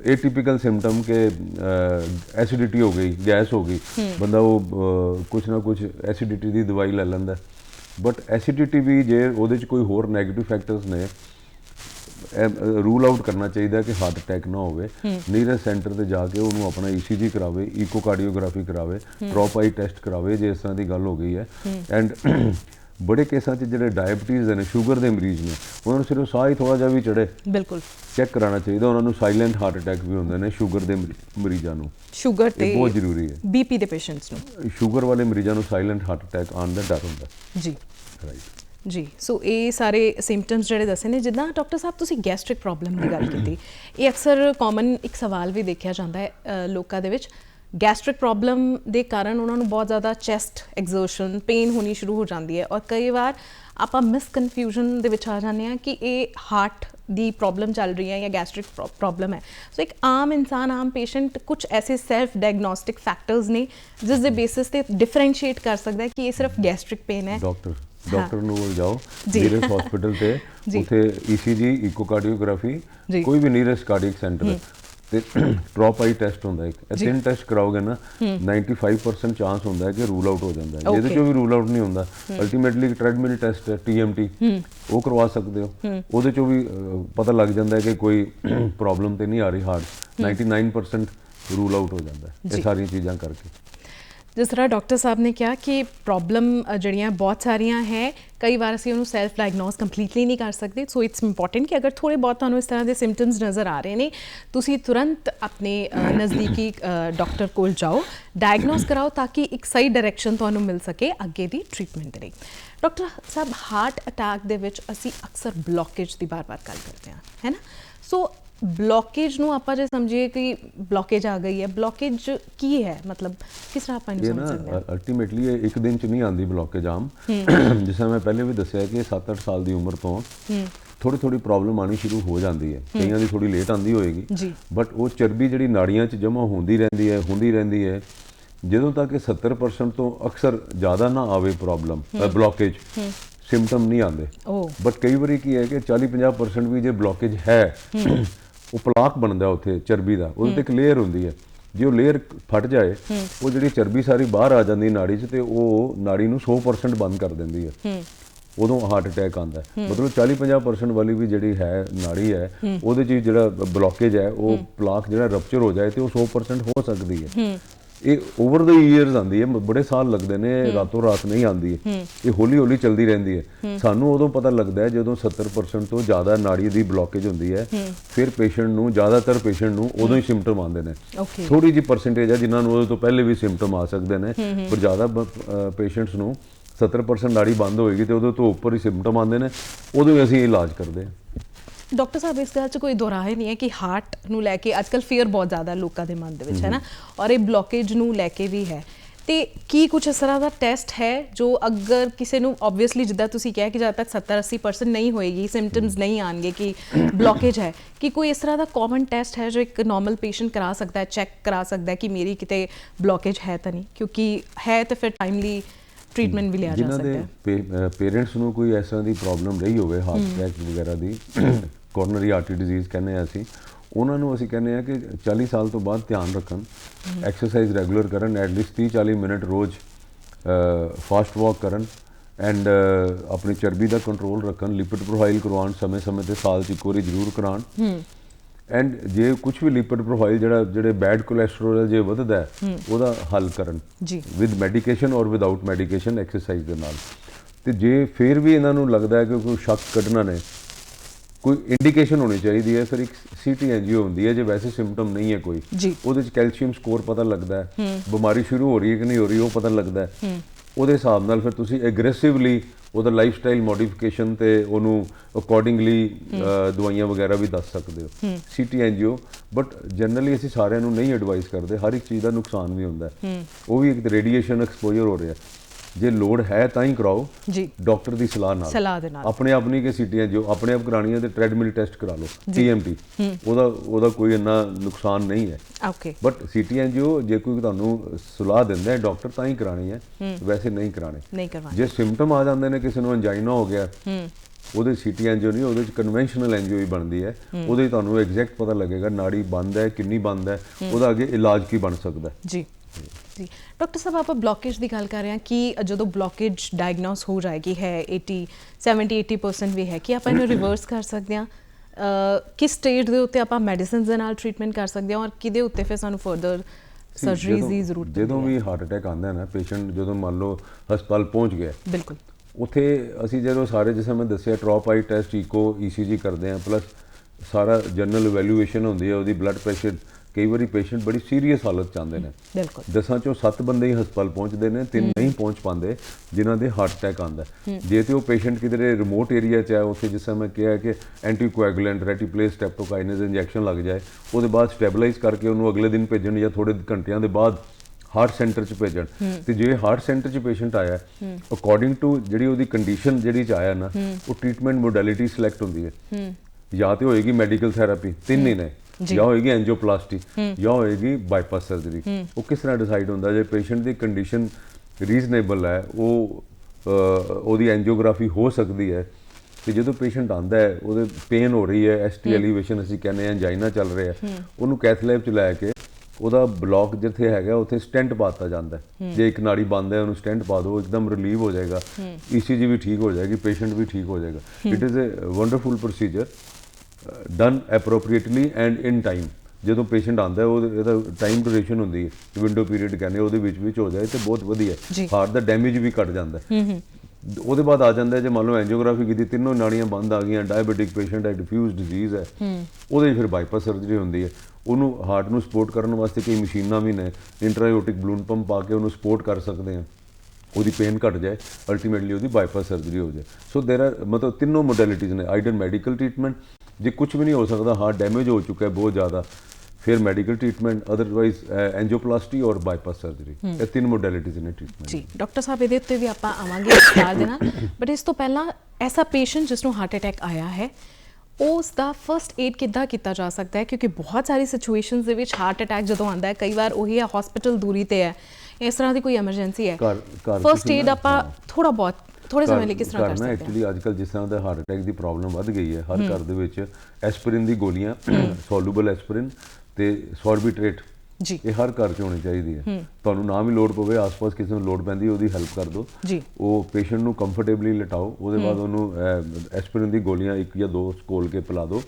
ਇਹ ਟਿਪੀਕਲ ਸਿੰਪਟਮ ਕਿ ਐਸਿਡਿਟੀ ਹੋ ਗਈ ਗੈਸ ਹੋ ਗਈ। ਬੰਦਾ ਉਹ ਕੁਝ ਨਾ ਕੁਝ ਐਸਿਡਿਟੀ ਦੀ ਦਵਾਈ ਲੈ ਲੈਂਦਾ। ਬਟ ਐਸਿਡਿਟੀ ਵੀ ਜੇ ਉਹਦੇ ਚ ਕੋਈ ਹੋਰ 네ਗੇਟਿਵ ਫੈਕਟਰਸ ਨੇ ਰੂਲ ਆਊਟ ਕਰਨਾ ਚਾਹੀਦਾ ਕਿ ਹਾਰਟ ਅਟੈਕ ਨਾ ਹੋਵੇ। ਨੀਰਸ ਸੈਂਟਰ ਤੇ ਜਾ ਕੇ ਉਹਨੂੰ ਆਪਣਾ ਈਸੀਜੀ ਕਰਾਵੇ ਈਕੋਕਾਰਡੀਓਗ੍ਰਾਫੀ ਕਰਾਵੇ ਪ੍ਰੋਪ ਆਈ ਟੈਸਟ ਕਰਾਵੇ ਜੇ ਇਸ ਤਰ੍ਹਾਂ ਦੀ ਗੱਲ ਹੋ ਗਈ ਹੈ। ਐਂਡ ਬੜੇ ਕੇਸਾਂ 'ਚ ਜਿਹੜੇ ਡਾਇਬੀਟੀਜ਼ ਨੇ ਸ਼ੂਗਰ ਦੇ ਮਰੀਜ਼ ਨੇ ਉਹਨਾਂ ਨੂੰ ਸਿਰਫ ਸਾਹ ਹੀ ਥੋੜਾ ਜਿਹਾ ਵੀ ਚੜੇ ਬਿਲਕੁਲ। ਚੈੱਕ ਕਰਾਉਣਾ ਚਾਹੀਦਾ ਉਹਨਾਂ ਨੂੰ ਸਾਇਲੈਂਟ ਹਾਰਟ ਅਟੈਕ ਵੀ ਹੁੰਦੇ ਨੇ ਸ਼ੂਗਰ ਦੇ ਮਰੀ- ਮਰੀਜ਼ਾਂ ਨੂੰ। ਸ਼ੂਗਰ ਤੇ ਬਹੁਤ ਜ਼ਰੂਰੀ ਹੈ। ਬੀਪੀ ਦੇ ਪੇਸ਼ੈਂਟਸ ਨੂੰ। ਸ਼ੂਗਰ ਵਾਲੇ ਮਰੀਜ਼ਾਂ ਨੂੰ ਸਾਇਲੈਂਟ ਹਾਰਟ ਅਟੈਕ ਆਉਣ ਦਾ ਡਰ ਹੁੰਦਾ। ਜੀ। ਰਾਈਟ ਜੀ ਸੋ ਇਹ ਸਾਰੇ ਸਿੰਪਟਮਸ ਜਿਹੜੇ ਦੱਸੇ ਨੇ, ਜਿੱਦਾਂ ਡਾਕਟਰ ਸਾਹਿਬ ਤੁਸੀਂ ਗੈਸਟ੍ਰਿਕ ਪ੍ਰੋਬਲਮ ਦੀ ਗੱਲ ਕੀਤੀ, ਇਹ ਅਕਸਰ ਕਾਮਨ ਇੱਕ ਸਵਾਲ ਵੀ ਦੇਖਿਆ ਜਾਂਦਾ ਹੈ ਲੋਕਾਂ ਦੇ ਵਿੱਚ। ਗੈਸਟ੍ਰਿਕ ਪ੍ਰੋਬਲਮ ਦੇ ਕਾਰਨ ਉਹਨਾਂ ਨੂੰ ਬਹੁਤ ਜ਼ਿਆਦਾ ਚੈਸਟ ਐਗਜ਼ਰਸ਼ਨ ਪੇਨ ਹੋਣੀ ਸ਼ੁਰੂ ਹੋ ਜਾਂਦੀ ਹੈ ਔਰ ਕਈ ਵਾਰ ਆਪਾਂ ਮਿਸਕਨਫਿਊਜ਼ਨ ਦੇ ਵਿੱਚ ਆ ਜਾਂਦੇ ਹਾਂ ਕਿ ਇਹ ਹਾਰਟ ਦੀ ਪ੍ਰੋਬਲਮ ਚੱਲ ਰਹੀ ਹੈ ਜਾਂ ਗੈਸਟ੍ਰਿਕ ਪ੍ਰੋਬਲਮ ਹੈ। ਸੋ ਇੱਕ ਆਮ ਇਨਸਾਨ, ਆਮ ਪੇਸ਼ੈਂਟ ਕੁਝ ਐਸੇ ਸੈਲਫ ਡਾਇਗਨੋਸਟਿਕ ਫੈਕਟਰਸ ਨੇ, ਜਿਸ ਦੇ ਬੇਸਿਸ ਤੇ ਡਿਫਰੈਂਸ਼ੀਏਟ ਕਰ ਸਕਦਾ ਹੈ ਕਿ ਇਹ ਸਿਰਫ ਗੈਸਟ੍ਰਿਕ ਪੇਨ ਹੈ। ਡਾਕਟਰ ਡਾਕਟਰ ਨੂੰ ਕੋਲ ਜਾਓ। ਨੀਰਸ ਹਸਪੀਟਲ ਤੇ। ਉੱਥੇ ਈਸੀਜੀ ਇਕੋਕਾਰਡੀਓਗ੍ਰਾਫੀ। ਕੋਈ ਵੀ ਨੀਰਸ ਕਾਰਡਿਕ ਸੈਂਟਰ ਤੇ ਪ੍ਰੋਪ ਆਈ ਟੈਸਟ ਹੁੰਦਾ ਇੱਕ। ਇਹ। ਤਿੰਨ ਟੈਸਟ ਕਰਾਓਗੇ ਨਾ 95% ਚਾਂਸ ਹੁੰਦਾ ਹੈ ਕਿ ਰੂਲ ਆਊਟ ਹੋ ਜਾਂਦਾ ਹੈ। ਜਿਹਦੇ Okay. ਚੋਂ ਵੀ ਰੂਲ ਆਊਟ ਨਹੀਂ ਹੁੰਦਾ। ਅਲਟੀਮੇਟਲੀ ਟ੍ਰੈਡਮਿਲ ਟੈਸਟ ਹੈ ਟੀਐਮਟੀ ਉਹ ਕਰਵਾ ਸਕਦੇ ਹੋ। ਉਹਦੇ ਚੋਂ ਵੀ ਪਤਾ ਲੱਗ ਜਾਂਦਾ ਹੈ ਕਿ ਕੋਈ ਪ੍ਰੋਬਲਮ ਤੇ ਨਹੀਂ ਆ ਰਹੀ ਹਾਰਟ 99% ਰੂਲ ਆਊਟ ਹੋ ਜਾਂਦਾ ਹੈ। ਇਹ ਸਾਰੀਆਂ ਚੀਜ਼ਾਂ ਕਰਕੇ। ਜਿਸ ਤਰ੍ਹਾਂ ਡਾਕਟਰ ਸਾਹਿਬ ਨੇ ਕਿਹਾ ਕਿ ਪ੍ਰੋਬਲਮ ਜਿਹੜੀਆਂ ਬਹੁਤ ਸਾਰੀਆਂ ਹੈ, ਕਈ ਵਾਰ ਅਸੀਂ ਉਹਨੂੰ ਸੈਲਫ ਡਾਇਗਨੋਸ ਕੰਪਲੀਟਲੀ ਨਹੀਂ ਕਰ ਸਕਦੇ ਸੋ ਇਟਸ ਇੰਪੋਰਟੈਂਟ ਕਿ ਅਗਰ ਥੋੜੇ ਬਹੁਤ ਤੁਹਾਨੂੰ ਇਸ ਤਰ੍ਹਾਂ ਦੇ ਸਿੰਪਟਮਸ ਨਜ਼ਰ ਆ ਰਹੇ ਨੇ, ਤੁਸੀਂ ਤੁਰੰਤ ਆਪਣੇ ਨਜ਼ਦੀਕੀ ਡਾਕਟਰ ਕੋਲ ਜਾਓ ਡਾਇਗਨੋਸ ਕਰਾਓ ਤਾਂ ਕਿ ਇੱਕ ਸਹੀ ਡਾਇਰੈਕਸ਼ਨ ਤੁਹਾਨੂੰ ਮਿਲ ਸਕੇ ਅੱਗੇ ਦੀ ਟ੍ਰੀਟਮੈਂਟ ਦੇ ਲਈ। ਡਾਕਟਰ ਸਾਹਿਬ ਹਾਰਟ ਅਟੈਕ ਦੇ ਵਿੱਚ ਅਸੀਂ ਅਕਸਰ ਬਲੋਕੇਜ ਦੀ ਬਾਰ-ਬਾਰ ਗੱਲ ਕਰਦੇ ਹਾਂ, ਹੈ ਨਾ? ਸੋ ਬਲੋਕੇਜ ਨੂੰ ਆਪਾਂ ਜੇ ਸਮਝੀਏ ਕਿ ਬਲੋਕੇਜ ਆ ਗਈ ਹੈ ਬਲੋਕੇਜ ਕੀ ਹੈ? ਮਤਲਬ ਕਿਸ ਤਰ੍ਹਾਂ ਆਪਾਂ ਇਹ ਇਹਨੂੰ ਸਮਝ ਸਕਦੇ ਹਾਂ? ਅਲਟੀਮੇਟਲੀ ਇਹ ਇੱਕ ਦਿਨ ਚ ਨਹੀਂ ਆਂਦੀ ਬਲੋਕੇਜ ਆਮ। ਜਿਸ ਮੈਂ ਪਹਿਲੇ ਵੀ ਦੱਸਿਆ ਕਿ 7-8 ਸਾਲ ਦੀ ਉਮਰ ਤੋਂ ਥੋੜੀ ਥੋੜੀ ਪ੍ਰੋਬਲਮ ਆਣੀ ਸ਼ੁਰੂ ਹੋ ਜਾਂਦੀ ਹੈ। ਕਈਆਂ ਦੀ ਥੋੜੀ ਲੇਟ ਆਂਦੀ ਹੋਏਗੀ। ਬਟ ਉਹ ਚਰਬੀ ਜਿਹੜੀ ਨਾੜੀਆਂ 'ਚ ਜਮ੍ਹਾਂ ਹੁੰਦੀ ਰਹਿੰਦੀ ਹੈ ਹੁੰਦੀ ਰਹਿੰਦੀ ਹੈ ਜਦੋਂ ਤੱਕ ਇਹ 70% ਤੋਂ ਅਕਸਰ ਜ਼ਿਆਦਾ ਨਾ ਆਵੇ ਪ੍ਰੋਬਲਮ ਬਲੋਕੇਜ ਸਿੰਪਟਮ ਨਹੀਂ ਆਉਂਦੇ। ਬਟ ਕਈ ਵਾਰੀ ਕੀ ਹੈ ਕਿ 40-50% ਵੀ ਜੇ ਬਲੋਕੇਜ ਹੈ। ਉਹ ਪਲਾਕ ਬਣਦਾ ਉੱਥੇ ਚਰਬੀ ਦਾ। ਉਹਦੇ ਤੇ ਇੱਕ ਲੇਅਰ ਹੁੰਦੀ ਹੈ। ਜੇ ਉਹ ਲੇਅਰ ਫਟ ਜਾਏ ਉਹ ਜਿਹੜੀ ਚਰਬੀ ਸਾਰੀ ਬਾਹਰ ਆ ਜਾਂਦੀ ਨਾੜੀ 'ਚ ਤੇ ਉਹ ਨਾੜੀ ਨੂੰ 100% ਬੰਦ ਕਰ ਦਿੰਦੀ ਹੈ। ਉਦੋਂ ਹਾਰਟ ਅਟੈਕ ਆਉਂਦਾ ਮਤਲਬ 40-50% ਵਾਲੀ ਵੀ ਜਿਹੜੀ ਹੈ ਨਾੜੀ ਹੈ ਉਹਦੇ 'ਚ ਜਿਹੜਾ ਬਲੋਕੇਜ ਹੈ ਉਹ ਪਲਾਕ ਜਿਹੜਾ ਰਪਚਰ ਹੋ ਜਾਏ ਤੇ ਉਹ 100% ਹੋ ਸਕਦੀ ਹੈ। ਇਹ ਓਵਰ ਦ ਇਅਰਸ ਆਂਦੀ ਹੈ ਬੜੇ ਸਾਲ ਲੱਗਦੇ ਨੇ ਰਾਤੋਂ ਰਾਤ ਨਹੀਂ ਆਂਦੀ ਇਹ। ਹੌਲੀ ਹੌਲੀ ਚਲਦੀ ਰਹਿੰਦੀ ਹੈ। ਸਾਨੂੰ ਉਦੋਂ ਪਤਾ ਲੱਗਦਾ ਹੈ ਜਦੋਂ 70% ਤੋਂ ਜ਼ਿਆਦਾ ਨਾੜੀ ਦੀ ਬਲੋਕੇਜ ਹੁੰਦੀ ਹੈ ਫਿਰ ਪੇਸ਼ੈਂਟ ਨੂੰ ਜ਼ਿਆਦਾਤਰ ਪੇਸ਼ੈਂਟ ਨੂੰ ਉਦੋਂ ਹੀ ਸਿੰਪਟਮ ਆਉਂਦੇ ਨੇ। ਥੋੜੀ ਜੀ ਪਰਸੈਂਟੇਜ ਹੈ ਜਿਨ੍ਹਾਂ ਨੂੰ ਉਹਦੇ ਤੋਂ ਪਹਿਲੇ ਵੀ ਸਿੰਪਟਮ ਆ ਸਕਦੇ ਨੇ ਪਰ ਜ਼ਿਆਦਾ ਪੇਸ਼ੈਂਟਸ ਨੂੰ 70% ਨਾੜੀ ਬੰਦ ਹੋਏਗੀ ਤੇ ਉਹਦੇ ਤੋਂ ਉੱਪਰ ਹੀ ਸਿੰਪਟਮ ਆਉਂਦੇ ਨੇ ਉਦੋਂ ਹੀ ਅਸੀਂ ਇਲਾਜ ਕਰਦੇ ਹਾਂ। ਡਾਕਟਰ ਸਾਹਿਬ ਇਸ ਗੱਲ 'ਚ ਕੋਈ ਦੋਰਾਏ ਨਹੀਂ ਹੈ ਕਿ ਹਾਰਟ ਨੂੰ ਲੈ ਕੇ ਅੱਜਕੱਲ ਫੀਅਰ ਬਹੁਤ ਜ਼ਿਆਦਾ ਲੋਕਾਂ ਦੇ ਮਨ ਦੇ ਵਿੱਚ ਹੈ ਨਾ? ਔਰ ਇਹ ਬਲੋਕੇਜ ਨੂੰ ਲੈ ਕੇ ਵੀ ਹੈ। ਤੇ ਕੀ ਕੁਝ ਇਸ ਤਰ੍ਹਾਂ ਦਾ ਟੈਸਟ ਹੈ ਜੋ ਅਗਰ ਕਿਸੇ ਨੂੰ ਆਬਵੀਅਸਲੀ ਜਿੱਦਾਂ ਤੁਸੀਂ ਕਿਹਾ ਕਿ ਜਦ ਤੱਕ 70 80% ਨਹੀਂ ਹੋਏਗੀ ਸਿੰਪਟਮਸ ਨਹੀਂ ਆਣਗੇ ਕਿ ਬਲੋਕੇਜ ਹੈ ਕਿ ਕੋਈ ਇਸ ਤਰ੍ਹਾਂ ਦਾ ਕਾਮਨ ਟੈਸਟ ਹੈ ਜੋ ਇੱਕ ਨਾਰਮਲ ਪੇਸ਼ੈਂਟ ਕਰਾ ਸਕਦਾ ਹੈ ਚੈੱਕ ਕਰਾ ਸਕਦਾ ਹੈ ਕਿ ਮੇਰੀ ਕਿਤੇ ਬਲੋਕੇਜ ਹੈ ਤਾਂ ਨਹੀਂ? ਕਿਉਂਕਿ ਹੈ ਤਾਂ ਫਿਰ ਟਾਈਮਲੀ ਟ੍ਰੀਟਮੈਂਟ ਵੀ ਲਿਆ ਜਾ ਜਿਨ੍ਹਾਂ ਸਕਦਾ ਦੇ ਹੈ ਪੇਰੈਂਟਸ ਨੂੰ ਕੋਈ ਤਰ੍ਹਾਂ ਦੀ ਪ੍ਰੋਬਲਮ ਰਹੀ ਹੋਵੇ ਹਾਰਟ ਅਟੈਕ ਵਗੈਰਾ ਦੀ ਕੋਰਨਰੀ ਆਰਟਰੀ ਡਿਜ਼ੀਜ਼ ਕਹਿੰਦੇ ਆ ਅਸੀਂ ਉਹਨਾਂ ਨੂੰ ਅਸੀਂ ਕਹਿੰਦੇ ਆ ਕਿ 40 ਸਾਲ ਤੋਂ ਬਾਅਦ ਧਿਆਨ ਰੱਖਣ ਐਕਸਰਸਾਈਜ਼ ਰੈਗੂਲਰ ਕਰਨ ਐਟ ਲੀਸਟ 30 40 ਮਿੰਟ ਰੋਜ਼ ਫਾਸਟ ਵਾਕ ਕਰਨ ਐਂਡ ਆਪਣੀ ਚਰਬੀ ਦਾ ਕੰਟਰੋਲ ਰੱਖਣ ਲਿਪਿਡ ਪ੍ਰੋਫਾਈਲ ਕਰਵਾਉਣ ਸਮੇਂ-ਸਮੇਂ ਤੇ ਸਾਲ 'ਚ ਇੱਕ ਵਾਰੀ ਜ਼ਰੂਰ ਕਰਾਉਣ। ਐਂਡ ਜੇ ਕੁਝ ਵੀ ਲਿਪਿਡ ਪ੍ਰੋਫਾਈਲ ਜਿਹੜਾ ਜਿਹੜੇ ਬੈਡ ਕੋਲੇਸਟ੍ਰੋਲ ਜੇ ਵੱਧਦਾ ਉਹਦਾ ਹੱਲ ਕਰਨ। ਜੀ। With medication or without medication exercise ਦੇ ਨਾਲ। ਤੇ ਜੇ ਫਿਰ ਵੀ ਇਹਨਾਂ ਨੂੰ ਲੱਗਦਾ ਹੈ ਕਿ ਕੋਈ ਸ਼ੱਕ ਕੱਢਣਾ ਨੇ ਕੋਈ ਇੰਡੀਕੇਸ਼ਨ ਹੋਣੀ ਚਾਹੀਦੀ ਹੈ ਫਿਰ ਇੱਕ ਸੀਟੀ ਐਨਜੀਓ ਹੁੰਦੀ ਹੈ ਜੇ ਵੈਸੇ ਸਿੰਪਟਮ ਨਹੀਂ ਹੈ ਕੋਈ। ਉਹਦੇ ਚ ਕੈਲਸ਼ੀਅਮ ਸਕੋਰ ਪਤਾ ਲੱਗਦਾ ਹੈ। ਬਿਮਾਰੀ ਸ਼ੁਰੂ ਹੋ ਰਹੀ ਹੈ ਕਿ ਨਹੀਂ ਹੋ ਰਹੀ ਉਹ ਪਤਾ ਲੱਗਦਾ ਹੈ। ਉਹਦੇ ਹਿਸਾਬ ਨਾਲ ਫਿਰ ਤੁਸੀਂ ਐਗਰੈਸਿਵਲੀ ਉਹਦਾ ਲਾਈਫ ਸਟਾਈਲ ਮੋਡੀਫਿਕੇਸ਼ਨ ਤੇ ਉਹਨੂੰ ਅਕੋਰਡਿੰਗਲੀ ਦਵਾਈਆਂ ਵਗੈਰਾ ਵੀ ਦੱਸ ਸਕਦੇ ਹੋ। ਸੀਟੀ ਐਨਜੀਓ ਬਟ ਜਨਰਲੀ ਅਸੀਂ ਸਾਰਿਆਂ ਨੂੰ ਨਹੀਂ ਐਡਵਾਈਸ ਕਰਦੇ ਹਰ ਇੱਕ ਚੀਜ਼ ਦਾ ਨੁਕਸਾਨ ਵੀ ਹੁੰਦਾ ਹੈ। ਉਹ ਵੀ ਇੱਕ ਰੇਡੀਏਸ਼ਨ ਐਕਸਪੋਜ਼ਰ ਹੋ ਰਿਹਾ ਜੇ ਲੋਡ ਹੈ ਤਾਂ ਹੀ ਕਰਾਓ। ਜੀ। ਡਾਕਟਰ ਦੀ ਸਲਾਹ ਨਾਲ। ਸਲਾਹ ਦੇ ਨਾਲ। ਆਪਣੇ ਆਪ ਨਹੀਂ ਕਿ ਸੀਟੀਆਂ ਜੋ ਆਪਣੇ ਆਪ ਕਰਾਣੀ ਹੈ ਤੇ ਟ੍ਰੈਡਮਿਲ ਟੈਸਟ ਕਰਾ ਲਓ। ਟੀਐਮਟੀ ਉਹਦਾ ਉਹਦਾ ਕੋਈ ਇੰਨਾ ਨੁਕਸਾਨ ਨਹੀਂ ਹੈ। ਓਕੇ। ਬਟ ਸੀਟੀ ਐਨਜੀਓ ਜੇ ਕੋਈ ਤੁਹਾਨੂੰ ਸਲਾਹ ਦਿੰਦਾ ਹੈ ਡਾਕਟਰ ਤਾਂ ਹੀ ਕਰਾਣੀ ਹੈ। ਵੈਸੇ ਨਹੀਂ ਕਰਾਣੇ। ਨਹੀਂ ਕਰਵਾਉਣਾ। ਜੇ ਸਿੰਪਟਮ ਆ ਜਾਂਦੇ ਨੇ ਕਿਸੇ ਨੂੰ ਐਂਜਾਈਨਾ ਹੋ ਗਿਆ। ਉਹਦੇ ਸੀਟੀ ਐਨਜੀਓ ਨਹੀਂ ਉਹਦੇ ਚ ਕਨਵੈਨਸ਼ਨਲ ਐਨਜੀਓ ਹੀ ਬਣਦੀ ਹੈ। ਉਹਦੇ ਤੁਹਾਨੂੰ ਐਗਜ਼ੈਕਟ ਪਤਾ ਲੱਗੇਗਾ ਨਾੜੀ ਬੰਦ ਹੈ ਕਿੰਨੀ ਬੰਦ ਹੈ। ਉਹਦਾ ਅੱਗੇ ਇਲਾਜ ਕੀ ਬਣ ਸਕਦਾ ਜੀ। ਜੀ ਡਾਕਟਰ ਸਾਹਿਬ ਆਪਾਂ ਬਲੋਕੇਜ ਦੀ ਗੱਲ ਕਰ ਰਹੇ ਹਾਂ ਕਿ ਜਦੋਂ ਬਲੋਕੇਜ ਡਾਇਗਨੋਸ ਹੋ ਜਾਏਗੀ ਹੈ 80 70 80% ਵੀ ਹੈ ਕਿ ਆਪਾਂ ਇਹਨੂੰ ਰਿਵਰਸ ਕਰ ਸਕਦੇ ਹਾਂ? ਕਿਸ ਸਟੇਜ ਦੇ ਉੱਤੇ ਆਪਾਂ ਮੈਡੀਸਿਨਸ ਦੇ ਨਾਲ ਟ੍ਰੀਟਮੈਂਟ ਕਰ ਸਕਦੇ ਹਾਂ ਔਰ ਕਿਹਦੇ ਉੱਤੇ ਫਿਰ ਸਾਨੂੰ ਫਰਦਰ ਸਰਜਰੀਜ਼ ਦੀ ਜ਼ਰੂਰਤ ਜਦੋਂ ਵੀ ਹਾਰਟ ਅਟੈਕ ਆਉਂਦਾ ਹੈ ਨਾ ਪੇਸ਼ੈਂਟ ਜਦੋਂ ਮੰਨ ਲਓ ਹਸਪਤਾਲ ਪਹੁੰਚ ਗਿਆ। ਬਿਲਕੁਲ। ਉਥੇ ਅਸੀਂ ਜਦੋਂ ਸਾਰੇ ਜਿਵੇਂ ਮੈਂ ਦੱਸਿਆ trop I test echo ECG ਕਰਦੇ ਆ ਪਲੱਸ ਸਾਰਾ ਜਨਰਲ ਇਵੈਲੂਏਸ਼ਨ ਹੁੰਦੀ ਹੈ ਉਹਦੀ ਬਲੱਡ ਪ੍ਰੈਸ਼ਰ ਕਈ ਵਾਰੀ ਪੇਸ਼ੈਂਟ ਬੜੀ ਸੀਰੀਅਸ ਹਾਲਤ ਚ ਆਉਂਦੇ ਨੇ। ਬਿਲਕੁਲ। ਦਸਾਂ ਚੋਂ 7 ਬੰਦੇ ਹੀ ਹਸਪਤਾਲ ਪਹੁੰਚਦੇ ਨੇ ਤਿੰਨ ਨਹੀਂ ਪਹੁੰਚ ਪਾਉਂਦੇ ਜਿਨ੍ਹਾਂ ਦੇ ਹਾਰਟ ਅਟੈਕ ਆਉਂਦਾ। ਜੇ ਤੇ ਉਹ ਪੇਸ਼ੈਂਟ ਕਿਧਰੇ ਰਿਮੋਟ ਏਰੀਆ ਚ ਹੈ ਉੱਥੇ ਜਿਸ ਮੈਂ ਕਿਹਾ ਕਿ ਐਂਟੀਕੋਐਗੂਲੈਂਟ ਰੈਟੀਪਲੇਸ ਸਟੈਪਟੋਕਾਈਨੇਜ਼ ਇੰਜੈਕਸ਼ਨ ਲੱਗ ਜਾਏ ਉਹਦੇ ਬਾਅਦ ਸਟੈਬਲਾਈਜ਼ ਕਰਕੇ ਉਹਨੂੰ ਅਗਲੇ ਦਿਨ ਭੇਜਣ ਜਾਂ ਥੋੜੇ ਘੰਟਿਆਂ ਦੇ ਬਾਅਦ ਹਾਰਟ ਸੈਂਟਰ ਚ ਭੇਜਣ। ਤੇ ਜੇ ਹਾਰਟ ਸੈਂਟਰ ਚ ਪੇਸ਼ੈਂਟ ਆਇਆ ਅਕੋਰਡਿੰਗ ਟੂ ਜਿਹੜੀ ਉਹਦੀ ਕੰਡੀਸ਼ਨ ਜਿਹੜੀ ਚ ਆਇਆ ਨਾ ਉਹ ਟ੍ਰੀਟਮੈਂਟ ਮੋਡੈਲਿਟੀ ਸਿਲੈਕਟ ਹੁੰਦੀ ਹੈ। ਜਾਂ ਤੇ ਹੋਏਗੀ ਮੈਡੀਕਲ ਥੈਰੇਪੀ ਤਿੰਨ ਹੀ ਨੇ। ਜਾਂ। ਹੋਏਗੀ ਐਂਜੀਓਪਲਾਸਟੀ ਜਾਂ ਹੋਏਗੀ ਬਾਈਪਾਸ ਸਰਜਰੀ ਉਹ ਕਿਸ ਤਰ੍ਹਾਂ ਡਿਸਾਈਡ ਹੁੰਦਾ? ਜੇ ਪੇਸ਼ੈਂਟ ਦੀ ਕੰਡੀਸ਼ਨ ਰੀਜ਼ਨੇਬਲ ਹੈ ਉਹ ਉਹਦੀ ਐਂਜੀਓਗ੍ਰਾਫੀ ਹੋ ਸਕਦੀ ਹੈ ਤੇ ਜਦੋਂ ਪੇਸ਼ੈਂਟ ਆਂਦਾ ਹੈ ਉਹਦੇ ਪੇਨ ਹੋ ਰਹੀ ਹੈ ਐਸਟੀ ਐਲੀਵੇਸ਼ਨ ਅਸੀਂ ਕਹਿੰਦੇ ਆ ਐਂਜਾਈਨਾ ਚੱਲ ਰਿਹਾ ਉਹਨੂੰ ਕੈਥ ਲੈਬ ਚ ਲੈ ਕੇ ਉਹਦਾ ਬਲੌਕ ਜਿੱਥੇ ਹੈਗਾ ਉੱਥੇ ਸਟੈਂਟ ਪਾਤਾ ਜਾਂਦਾ। ਜੇ ਇੱਕ ਨਾੜੀ ਬੰਦ ਹੈ ਉਹਨੂੰ ਸਟੈਂਟ ਪਾ ਦਿਓ ਇੱਕਦਮ ਰਿਲੀਵ ਹੋ ਜਾਏਗਾ। ਈਸੀਜੀ ਵੀ ਠੀਕ ਹੋ ਜਾਏਗੀ ਪੇਸ਼ੈਂਟ ਵੀ ਠੀਕ ਹੋ ਜਾਏਗਾ। It is a wonderful procedure Done appropriately and in time ਜਦੋਂ ਪੇਸ਼ੈਂਟ ਆਂਦਾ ਹੈ ਉਹ ਇਹਦਾ ਟਾਈਮ ਡਿਊਰੇਸ਼ਨ ਹੁੰਦੀ ਹੈ ਵਿੰਡੋ ਪੀਰੀਅਡ ਕਹਿੰਦੇ ਉਹਦੇ ਵਿੱਚ ਵਿੱਚ ਹੋ ਜਾਏ ਤੇ ਬਹੁਤ ਵਧੀਆ ਜੀ। ਹਾਰਟ ਦਾ ਡੈਮੇਜ ਵੀ ਘਟ ਜਾਂਦਾ ਹੈ ਉਹਦੇ ਬਾਅਦ ਆ ਜਾਂਦਾ ਹੈ ਜੇ ਮੰਨ ਲਓ ਐਂਜੀਓਗ੍ਰਾਫੀ ਕੀਤੀ ਤਿੰਨੋਂ ਨਾੜੀਆਂ ਬੰਦ ਆ ਗਈਆਂ ਡਾਇਬੀਟਿਕ ਪੇਸ਼ੈਂਟ ਹੈ ਡਿਫਿਊਜ਼ ਡਿਜ਼ੀਜ਼ ਹੈ ਉਹਦੇ 'ਚ ਫਿਰ ਬਾਈਪਾਸ ਸਰਜਰੀ ਹੁੰਦੀ ਹੈ ਉਹਨੂੰ ਹਾਰਟ ਨੂੰ ਸਪੋਰਟ ਕਰਨ ਵਾਸਤੇ ਕਈ ਮਸ਼ੀਨਾਂ ਵੀ ਨੇ ਇੰਟਰਾਇਓਟਿਕ ਬਲੂਨ ਪੰਪ ਪਾ ਕੇ ਉਹਨੂੰ ਸਪੋਰਟ ਕਰ ਸਕਦੇ ਆ ਉਹਦੀ ਪੇਨ ਘਟ ਜਾਏ ਅਲਟੀਮੇਟਲੀ ਉਹਦੀ ਬਾਈਪਾਸ ਸਰਜਰੀ ਹੋ ਜਾਏ ਸੋ देयर ਆਰ ਮਤਲਬ ਤਿੰਨੋਂ ਮੋਡੈਲਿਟੀਜ਼ ਨੇ ਆਈਡਰ ਮੈਡੀਕਲ ਟ੍ਰੀਟਮੈਂਟ ਜੇ ਕੁਝ ਵੀ ਨਹੀਂ ਹੋ ਸਕਦਾ ਹਾਰਟ ਡੈਮੇਜ ਹੋ ਚੁੱਕਾ ਹੈ ਬਹੁਤ ਜ਼ਿਆਦਾ। ਫਿਰ ਮੈਡੀਕਲ ਟ੍ਰੀਟਮੈਂਟ ਅਦਰਵਾਈਜ਼ ਐਂਜੀਓਪਲਾਸਟੀ ਔਰ ਬਾਈਪਾਸ ਸਰਜਰੀ ਇਹ ਤਿੰਨ ਮੋਡੈਲਿਟੀਜ਼ ਨੇ ਟ੍ਰੀਟਮੈਂਟ ਜੀ ਡਾਕਟਰ ਸਾਹਿਬ ਇਹਦੇ ਉੱਤੇ ਵੀ ਆਪਾਂ ਆਵਾਂਗੇ ਦੇ ਨਾਲ। ਬਟ ਇਸ ਤੋਂ ਪਹਿਲਾਂ ਐਸਾ ਪੇਸ਼ੈਂਟ ਜਿਸ ਨੂੰ ਹਾਰਟ ਅਟੈਕ ਆਇਆ ਹੈ ਉਸ ਦਾ ਫਰਸਟ ਏਡ ਕਿੱਦਾਂ ਕੀਤਾ ਜਾ ਸਕਦਾ ਹੈ? ਕਿਉਂਕਿ ਬਹੁਤ ਸਾਰੀ ਸਿਚੁਏਸ਼ਨਸ ਦੇ ਵਿੱਚ ਹਾਰਟ ਅਟੈਕ ਜਦੋਂ ਆਉਂਦਾ ਹੈ ਕਈ ਵਾਰ ਉਹੀ ਹੈ ਹਸਪੀਟਲ ਦੂਰੀ ਤੇ ਹੈ। ਇਸ ਤਰ੍ਹਾਂ ਦੀ ਕੋਈ ਐਮਰਜੈਂਸੀ ਹੈ। ਫਰਸਟ ਏਡ ਆਪਾਂ। ਥੋੜਾ ਬਹੁਤ ਥੋੜੇ ਸਮੇਂ ਲਈ ਕਿਸ ਤਰ੍ਹਾਂ ਕਰ ਸਕਦੇ ਹਾਂ? ਐਕਚੁਅਲੀ ਅੱਜਕੱਲ ਜਿਸ ਤਰ੍ਹਾਂ ਦਾ ਹਾਰਟ ਅਟੈਕ ਦੀ ਪ੍ਰੋਬਲਮ ਵੱਧ ਗਈ ਹੈ ਹਰ ਘਰ ਦੇ ਵਿੱਚ ਐਸਪਿਰਿਨ ਦੀ ਗੋਲੀਆਂ ਸੋਲੂਬਲ ਐਸਪਿਰਿਨ ਤੇ ਸੋਰਬਿਟ੍ਰੇਟ ਜੀ। ਇਹ ਹਰ ਘਰ 'ਚ ਹੋਣੀ ਚਾਹੀਦੀ ਹੈ। ਤੁਹਾਨੂੰ ਨਾ ਵੀ ਲੋਡ ਪਵੇ ਆਸ-ਪਾਸ ਕਿਸੇ ਨੂੰ ਲੋਡ ਪੈਂਦੀ ਉਹਦੀ ਹੈਲਪ ਕਰ ਦਿਓ। ਜੀ। ਉਹ ਪੇਸ਼ੈਂਟ ਨੂੰ ਕੰਫਰਟੇਬਲੀ ਲਟਾਓ ਉਹਦੇ ਬਾਅਦ ਉਹਨੂੰ ਐਸਪਿਰਿਨ ਦੀ ਗੋਲੀਆਂ ਇੱਕ ਜਾਂ ਦੋ ਸਕੋਲ ਕੇ ਪਿਲਾ ਦਿਓ।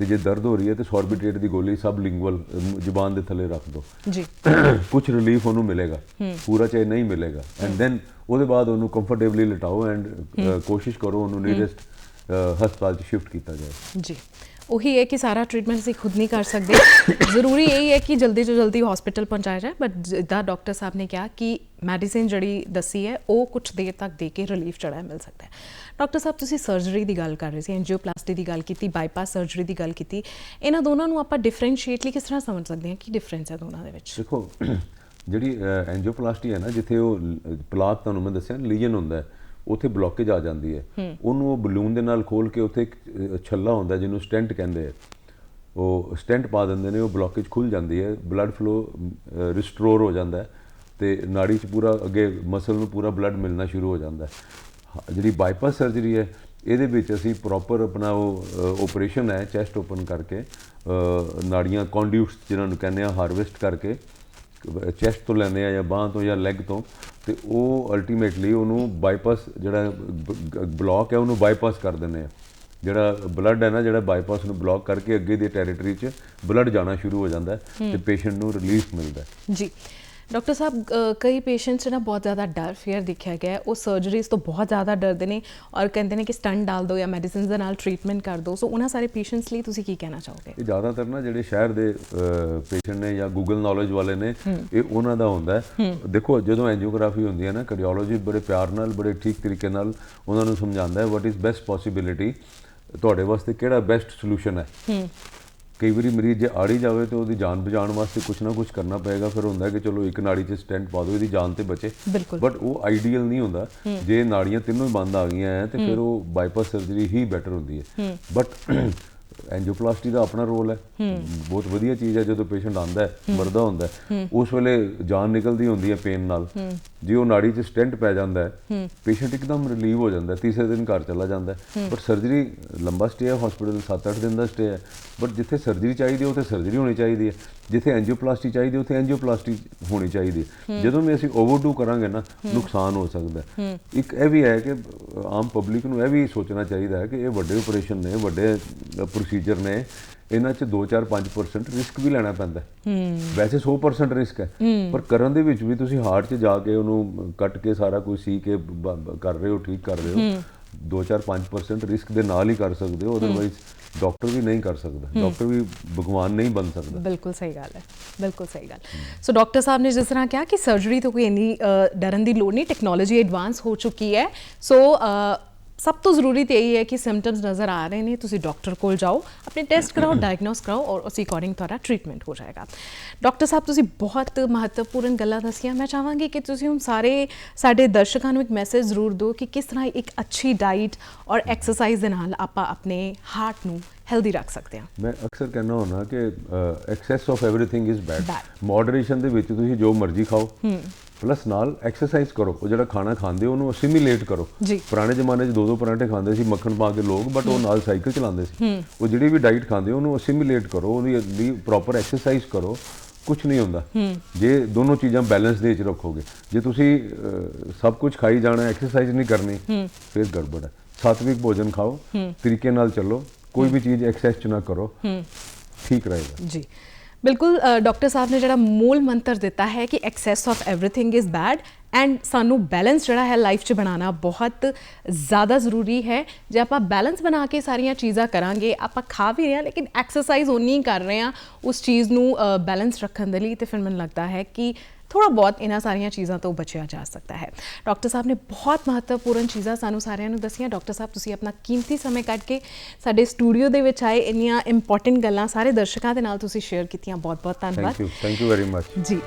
ਤੇ ਜੇ ਦਰਦ ਹੋ ਰਹੀ ਹੈ ਤੇ ਸੋਰਬਿਟ੍ਰੇਟ ਦੀ ਗੋਲੀ ਸਬ ਲਿੰਗੁਅਲ ਜ਼ੁਬਾਨ ਦੇ ਥੱਲੇ ਰੱਖ ਦਿਓ ਜੀ। ਕੁਝ ਰਿਲੀਫ ਉਹਨੂੰ ਮਿਲੇਗਾ। ਪੂਰਾ ਚਾਹੇ ਨਹੀਂ ਮਿਲੇਗਾ। ਐਂਡ ਦੈਨ ਉਹਦੇ ਬਾਅਦ ਉਹਨੂੰ ਕੰਫਰਟੇਬਲੀ ਲਿਟਾਓ ਐਂਡ ਕੋਸ਼ਿਸ਼ ਕਰੋ ਉਹਨੂੰ ਨੀਅਰੈਸਟ ਹਸਪਤਾਲ 'ਚ ਸ਼ਿਫਟ ਕੀਤਾ ਜਾਏ। ਜੀ। ਉਹੀ ਹੈ ਕਿ ਸਾਰਾ ਟ੍ਰੀਟਮੈਂਟ ਅਸੀਂ ਖੁਦ ਨਹੀਂ ਕਰ ਸਕਦੇ। ਜ਼ਰੂਰੀ ਇਹ ਹੈ ਕਿ ਜਲਦੀ ਤੋਂ ਜਲਦੀ ਹਸਪੀਟਲ ਪਹੁੰਚਾਇਆ ਜਾਏ। ਬਟ ਜਿੱਦਾਂ ਡਾਕਟਰ ਸਾਹਿਬ ਨੇ ਕਿਹਾ ਕਿ ਮੈਡੀਸਿਨ ਜਿਹੜੀ ਦੱਸੀ ਹੈ, ਉਹ ਕੁਝ ਦੇਰ ਤੱਕ ਦੇ ਕੇ ਰਿਲੀਫ ਜਿਹੜਾ ਮਿਲ ਸਕਦਾ ਹੈ। ਡਾਕਟਰ ਸਾਹਿਬ, ਤੁਸੀਂ ਸਰਜਰੀ ਦੀ ਗੱਲ ਕਰ ਰਹੇ ਸੀ ਐਂਜੀਓਪਲਾਸਟੀ ਦੀ ਗੱਲ ਕੀਤੀ ਬਾਈਪਾਸ ਸਰਜਰੀ ਦੀ ਗੱਲ ਕੀਤੀ। ਇਹਨਾਂ ਦੋਨਾਂ ਨੂੰ ਆਪਾਂ ਡਿਫਰੈਂਸ਼ੀਏਟਲੀ ਕਿਸ ਤਰ੍ਹਾਂ ਸਮਝ ਸਕਦੇ ਹਾਂ? ਕੀ ਡਿਫਰੈਂਸ ਹੈ ਦੋਨਾਂ ਦੇ ਵਿੱਚ? ਦੇਖੋ, ਜਿਹੜੀ ਐਂਜੀਓਪਲਾਸਟੀ ਹੈ ਨਾ, ਜਿੱਥੇ ਉਹ ਪਲਾਕ ਤੁਹਾਨੂੰ ਮੈਂ ਦੱਸਿਆ ਲੀਜਨ ਹੁੰਦਾ ਹੈ। ਉੱਥੇ ਬਲੋਕੇਜ ਆ ਜਾਂਦੀ ਹੈ। ਉਹਨੂੰ ਉਹ ਬਲੂਨ ਦੇ ਨਾਲ ਖੋਲ ਕੇ ਉੱਥੇ ਇੱਕ ਛੱਲਾ ਹੁੰਦਾ ਜਿਹਨੂੰ ਸਟੈਂਟ ਕਹਿੰਦੇ ਆ। ਉਹ ਸਟੈਂਟ ਪਾ ਦਿੰਦੇ ਨੇ ਉਹ ਬਲੋਕੇਜ ਖੁੱਲ ਜਾਂਦੀ ਹੈ ਬਲੱਡ ਫਲੋ ਰਿਸਟੋਰ ਹੋ ਜਾਂਦਾ ਤੇ ਨਾੜੀ 'ਚ ਪੂਰਾ ਅੱਗੇ ਮਸਲ ਨੂੰ ਪੂਰਾ ਬਲੱਡ ਮਿਲਣਾ ਸ਼ੁਰੂ ਹੋ ਜਾਂਦਾ ਜਿਹੜੀ ਬਾਈਪਾਸ ਸਰਜਰੀ ਹੈ ਇਹਦੇ ਵਿੱਚ ਅਸੀਂ ਪ੍ਰੋਪਰ ਆਪਣਾ ਉਹ ਆਪਰੇਸ਼ਨ ਹੈ ਚੈਸਟ ਓਪਨ ਕਰਕੇ ਨਾੜੀਆਂ ਕੰਡਿਊਟਸ ਜਿਨ੍ਹਾਂ ਨੂੰ ਕਹਿੰਦੇ ਆ ਹਾਰਵੈਸਟ ਕਰਕੇ ਚੈਸਟ ਤੋਂ ਲੈਂਦੇ ਆ ਜਾਂ ਬਾਹਾਂ ਤੋਂ ਜਾਂ ਲੈਗ ਤੋਂ ਤੇ ਉਹ ਅਲਟੀਮੇਟਲੀ ਉਹਨੂੰ ਬਾਈਪਾਸ ਜਿਹੜਾ ਬਲੌਕ ਹੈ ਉਹਨੂੰ ਬਾਈਪਾਸ ਕਰ ਦਿੰਦੇ ਆ। ਜਿਹੜਾ ਬਲੱਡ ਹੈ ਨਾ ਜਿਹੜਾ ਬਾਈਪਾਸ ਨੂੰ ਬਲੌਕ ਕਰਕੇ ਅੱਗੇ ਦੀ ਟੈਰੀਟਰੀ 'ਚ ਬਲੱਡ ਜਾਣਾ ਸ਼ੁਰੂ ਹੋ ਜਾਂਦਾ ਤੇ ਪੇਸ਼ੈਂਟ ਨੂੰ ਰਿਲੀਫ ਮਿਲਦਾ ਜੀ। ਡਾਕਟਰ ਸਾਹਿਬ ਕਈ ਪੇਸ਼ੈਂਟਸ ਨਾ ਬਹੁਤ ਜ਼ਿਆਦਾ ਡਰ ਫੀਅਰ ਦੇਖਿਆ ਗਿਆ। ਉਹ ਸਰਜਰੀਜ਼ ਤੋਂ ਬਹੁਤ ਜ਼ਿਆਦਾ ਡਰਦੇ ਨੇ ਔਰ ਕਹਿੰਦੇ ਨੇ ਕਿ ਸਟੰਟ ਡਾਲ ਦਿਓ ਜਾਂ ਮੈਡੀਸਿਨਸ ਦੇ ਨਾਲ ਟ੍ਰੀਟਮੈਂਟ ਕਰ ਦਿਓ। ਸੋ ਉਹਨਾਂ ਸਾਰੇ ਪੇਸ਼ੈਂਟਸ ਲਈ ਤੁਸੀਂ ਕੀ ਕਹਿਣਾ ਚਾਹੋਗੇ? ਇਹ ਜ਼ਿਆਦਾਤਰ ਨਾ ਜਿਹੜੇ ਸ਼ਹਿਰ ਦੇ ਪੇਸ਼ੈਂਟ ਨੇ ਜਾਂ ਗੂਗਲ ਨੌਲੇਜ ਵਾਲੇ ਨੇ ਇਹ ਉਹਨਾਂ ਦਾ ਹੁੰਦਾ ਹੈ। ਦੇਖੋ ਜਦੋਂ ਐਂਜੀਓਗ੍ਰਾਫੀ ਹੁੰਦੀ ਹੈ ਨਾ ਕਾਰਡੀਓਲੋਜੀ ਬੜੇ ਪਿਆਰ ਨਾਲ ਬੜੇ ਠੀਕ ਤਰੀਕੇ ਨਾਲ ਉਹਨਾਂ ਨੂੰ ਸਮਝਾਉਂਦਾ ਹੈ ਵਾਟ ਇਜ਼ ਬੈਸਟ ਪੋਸਿਬਿਲਿਟੀ ਤੁਹਾਡੇ ਵਾਸਤੇ ਕਿਹੜਾ ਬੈਸਟ ਸੋਲੂਸ਼ਨ ਹੈ। ਕਈ ਵਾਰੀ ਮਰੀਜ਼ ਜੇ ਆੜੀ ਜਾਵੇ ਤੇ ਉਹਦੀ ਜਾਨ ਬਚਾਉਣ ਵਾਸਤੇ ਕੁਝ ਨਾ ਕੁਝ ਕਰਨਾ ਪਏਗਾ ਫਿਰ ਹੁੰਦਾ ਕਿ ਚਲੋ ਇੱਕ ਨਾੜੀ 'ਚ ਸਟੈਂਟ ਪਾ ਦਿਓ ਇਹਦੀ ਜਾਨ ਤੇ ਬਚੇ। ਬਟ ਉਹ ਆਈਡੀਅਲ ਨਹੀਂ ਹੁੰਦਾ। ਜੇ ਨਾੜੀਆਂ ਤਿੰਨੋਂ ਹੀ ਬੰਦ ਆ ਗਈਆਂ ਹੈ ਤੇ ਫਿਰ ਉਹ ਬਾਈਪਾਸ ਸਰਜਰੀ ਹੀ ਬੈਟਰ ਹੁੰਦੀ ਹੈ। ਬਟ ਐਂਜੀਓਪਲਾਸਟੀ ਦਾ ਆਪਣਾ ਰੋਲ ਹੈ। ਬਹੁਤ ਵਧੀਆ ਚੀਜ਼ ਹੈ ਜਦੋਂ ਪੇਸ਼ੈਂਟ ਆਂਦਾ ਹੈ ਮਰਦਾ ਹੁੰਦਾ ਉਸ ਵੇਲੇ ਜਾਨ ਨਿਕਲਦੀ ਹੁੰਦੀ ਹੈ ਪੇਨ ਨਾਲ। ਜੇ ਉਹ ਨਾੜੀ 'ਚ ਸਟੈਂਟ ਪੈ ਜਾਂਦਾ ਹੈ ਪੇਸ਼ੈਂਟ ਇੱਕਦਮ ਰਿਲੀਵ ਹੋ ਜਾਂਦਾ ਹੈ ਤੀਸਰੇ ਦਿਨ ਘਰ ਚਲਾ ਜਾਂਦਾ ਹੈ। ਬਟ ਸਰਜਰੀ ਲੰਬਾ ਸਟੇ ਹੈ ਹਸਪੀਟਲ 7-8 ਦਿਨ ਦਾ ਸਟੇ ਹੈ। ਬਟ ਜਿੱਥੇ ਸਰਜਰੀ ਚਾਹੀਦੀ ਹੈ ਉੱਥੇ ਸਰਜਰੀ ਹੋਣੀ ਚਾਹੀਦੀ ਹੈ। ਜਿੱਥੇ ਐਂਜੀਓਪਲਾਸਟੀ ਚਾਹੀਦੀ ਹੈ ਉੱਥੇ ਐਂਜੀਓਪਲਾਸਟੀ ਹੋਣੀ ਚਾਹੀਦੀ ਹੈ। ਜਦੋਂ ਵੀ ਅਸੀਂ ਓਵਰਡੂ ਕਰਾਂਗੇ ਨਾ ਨੁਕਸਾਨ ਹੋ ਸਕਦਾ ਹੈ। ਇੱਕ ਇਹ ਵੀ ਹੈ ਕਿ ਆਮ ਪਬਲਿਕ ਨੂੰ ਇਹ ਵੀ ਸੋਚਣਾ ਚਾਹੀਦਾ ਹੈ ਕਿ ਇਹ ਵੱਡੇ ਆਪਰੇਸ਼ਨ ਨੇ ਵੱਡੇ ਪ੍ਰੋਸੀਜਰ ਨੇ ਇਹਨਾਂ 'ਚ 2-4-5% ਰਿਸਕ ਵੀ ਲੈਣਾ ਪੈਂਦਾ ਹੈ। ਵੈਸੇ 100% ਰਿਸਕ ਹੈ। ਪਰ ਕਰਨ ਦੇ ਵਿੱਚ ਵੀ ਤੁਸੀਂ ਹਾਰਟ 'ਚ ਜਾ ਕੇ ਉਹਨੂੰ ਕੱਟ ਕੇ ਸਾਰਾ ਕੁਝ ਸੀ ਕੇ ਕਰ ਰਹੇ ਹੋ ਠੀਕ ਕਰ ਰਹੇ ਹੋ 2-4-5% ਰਿਸਕ ਦੇ ਨਾਲ ਹੀ ਕਰ ਸਕਦੇ ਹੋ ਅਦਰਵਾਈਜ਼ ਡਾਕਟਰ ਵੀ ਨਹੀਂ ਕਰ ਸਕਦਾ। ਡਾਕਟਰ ਵੀ ਭਗਵਾਨ ਨਹੀਂ ਬਣ ਸਕਦਾ। ਬਿਲਕੁਲ ਸਹੀ ਗੱਲ ਹੈ ਬਿਲਕੁਲ ਸਹੀ ਗੱਲ। ਸੋ ਡਾਕਟਰ ਸਾਹਿਬ ਨੇ ਜਿਸ ਤਰ੍ਹਾਂ ਕਿਹਾ ਕਿ ਸਰਜਰੀ ਤੋਂ ਕੋਈ ਇੰਨੀ ਡਰਨ ਦੀ ਲੋੜ ਨਹੀਂ ਟੈਕਨੋਲੋਜੀ ਐਡਵਾਂਸ ਹੋ ਚੁੱਕੀ ਹੈ। ਸੋ ਸਭ ਤੋਂ ਜ਼ਰੂਰੀ ਤੇ ਇਹੀ ਹੈ ਕਿ ਸਿੰਪਟਮਸ ਨਜ਼ਰ ਆ ਰਹੇ ਨੇ ਤੁਸੀਂ ਡਾਕਟਰ ਕੋਲ ਜਾਓ ਆਪਣੇ ਟੈਸਟ ਕਰਾਓ ਡਾਇਗਨੋਸ ਕਰਾਓ ਔਰ ਉਸੇ ਅਕੋਰਡਿੰਗ ਤੁਹਾਡਾ ਟ੍ਰੀਟਮੈਂਟ ਹੋ ਜਾਏਗਾ ਡਾਕਟਰ ਸਾਹਿਬ ਤੁਸੀਂ ਬਹੁਤ ਮਹੱਤਵਪੂਰਨ ਗੱਲਾਂ ਦੱਸੀਆਂ ਮੈਂ ਚਾਹਾਂਗੀ ਕਿ ਤੁਸੀਂ ਹੁਣ ਸਾਰੇ ਸਾਡੇ ਦਰਸ਼ਕਾਂ ਨੂੰ ਇੱਕ ਮੈਸੇਜ ਜ਼ਰੂਰ ਦਿਓ ਕਿ ਕਿਸ ਤਰ੍ਹਾਂ ਇੱਕ ਅੱਛੀ ਡਾਈਟ ਔਰ ਐਕਸਰਸਾਈਜ਼ ਦੇ ਨਾਲ ਆਪਾਂ ਆਪਣੇ ਹਾਰਟ ਨੂੰ ਹੈਲਦੀ ਰੱਖ ਸਕਦੇ ਹਾਂ ਮੈਂ ਅਕਸਰ ਕਹਿੰਦਾ ਹੁੰਦਾ ਕਿ excess of everything is bad. Moderation ਦੇ ਵਿੱਚ ਤੁਸੀਂ ਜੋ ਮਰਜ਼ੀ ਖਾਓ ਪਲੱਸ ਨਾਲ ਐਕਸਰਸਾਈਜ਼ ਕਰੋ। ਉਹ ਜਿਹੜਾ ਖਾਣਾ ਖਾਂਦੇ ਹੋ ਉਹਨੂੰ ਅਸਿਮੀਲੇਟ ਕਰੋ। ਪੁਰਾਣੇ ਜ਼ਮਾਨੇ 'ਚ ਦੋ ਦੋ ਪਰਾਂਠੇ ਖਾਂਦੇ ਸੀ ਮੱਖਣ ਪਾ ਕੇ ਲੋਕ ਬਟ ਉਹ ਨਾਲ ਸਾਈਕਲ ਚਲਾਉਂਦੇ ਸੀ। ਉਹ ਜਿਹੜੀ ਵੀ ਡਾਈਟ ਖਾਂਦੇ ਉਹਨੂੰ ਅਸਿਮੀਲੇਟ ਕਰੋ ਉਹਦੀ ਪ੍ਰੋਪਰ ਐਕਸਰਸਾਈਜ਼ ਕਰੋ। ਕੁਝ ਨਹੀਂ ਹੁੰਦਾ। ਜੇ ਦੋਨੋਂ ਚੀਜ਼ਾਂ ਬੈਲੈਂਸ ਦੇ ਵਿੱਚ ਰੱਖੋਗੇ। ਜੇ ਤੁਸੀਂ ਸਭ ਕੁਝ ਖਾਈ ਜਾਣਾ ਐਕਸਰਸਾਈਜ਼ ਨਹੀਂ ਕਰਨੀ ਫਿਰ ਗੜਬੜ ਹੈ। ਸਾਤਵਿਕ ਭੋਜਨ ਖਾਓ ਤਰੀਕੇ ਨਾਲ ਚੱਲੋ। ਕੋਈ ਵੀ ਚੀਜ਼ ਐਕਸੈਸ ਚ ਨਾ ਕਰੋ। ਠੀਕ ਰਹੇਗਾ। ਜੀ। ਬਿਲਕੁਲ ਅ, ਡਾਕਟਰ ਸਾਹਿਬ ਨੇ ਜਿਹੜਾ ਮੂਲ ਮੰਤਰ ਦਿੱਤਾ ਹੈ ਕਿ excess of everything is bad and ਸਾਨੂੰ ਬੈਲੈਂਸ ਜਿਹੜਾ ਹੈ ਲਾਈਫ 'ਚ ਬਣਾਉਣਾ ਬਹੁਤ ਜ਼ਿਆਦਾ ਜ਼ਰੂਰੀ ਹੈ ਜੇ ਆਪਾਂ ਬੈਲੈਂਸ ਬਣਾ ਕੇ ਸਾਰੀਆਂ ਚੀਜ਼ਾਂ ਕਰਾਂਗੇ ਆਪਾਂ ਖਾ ਵੀ ਰਹੇ ਹਾਂ ਲੇਕਿਨ ਐਕਸਰਸਾਈਜ਼ ਉਨੀ ਹੀ ਕਰ ਰਹੇ ਹਾਂ ਉਸ ਚੀਜ਼ ਨੂੰ ਬੈਲੈਂਸ ਰੱਖਣ ਦੇ ਲਈ ਤੇ ਫਿਰ ਮੈਨੂੰ ਲੱਗਦਾ ਹੈ ਕਿ ਥੋੜਾ ਬਹੁਤ ਇਹਨਾਂ ਸਾਰੀਆਂ ਚੀਜ਼ਾਂ ਤੋਂ ਬਚਿਆ ਜਾ ਸਕਦਾ ਹੈ ਡਾਕਟਰ ਸਾਹਿਬ ਨੇ ਬਹੁਤ ਮਹੱਤਵਪੂਰਨ ਚੀਜ਼ਾਂ ਸਾਨੂੰ ਸਾਰਿਆਂ ਨੂੰ ਦੱਸੀਆਂ ਡਾਕਟਰ ਸਾਹਿਬ ਤੁਸੀਂ ਆਪਣਾ ਕੀਮਤੀ ਸਮੇਂ ਕੱਢ ਕੇ ਸਾਡੇ ਸਟੂਡੀਓ ਦੇ ਵਿੱਚ ਆਏ ਇੰਨੀਆਂ ਇੰਪੋਰਟੈਂਟ ਗੱਲਾਂ ਸਾਰੇ ਦਰਸ਼ਕਾਂ ਦੇ ਨਾਲ ਤੁਸੀਂ ਸ਼ੇਅਰ ਕੀਤੀਆਂ ਬਹੁਤ ਬਹੁਤ ਧੰਨਵਾਦ thank you thank you very much ਜੀ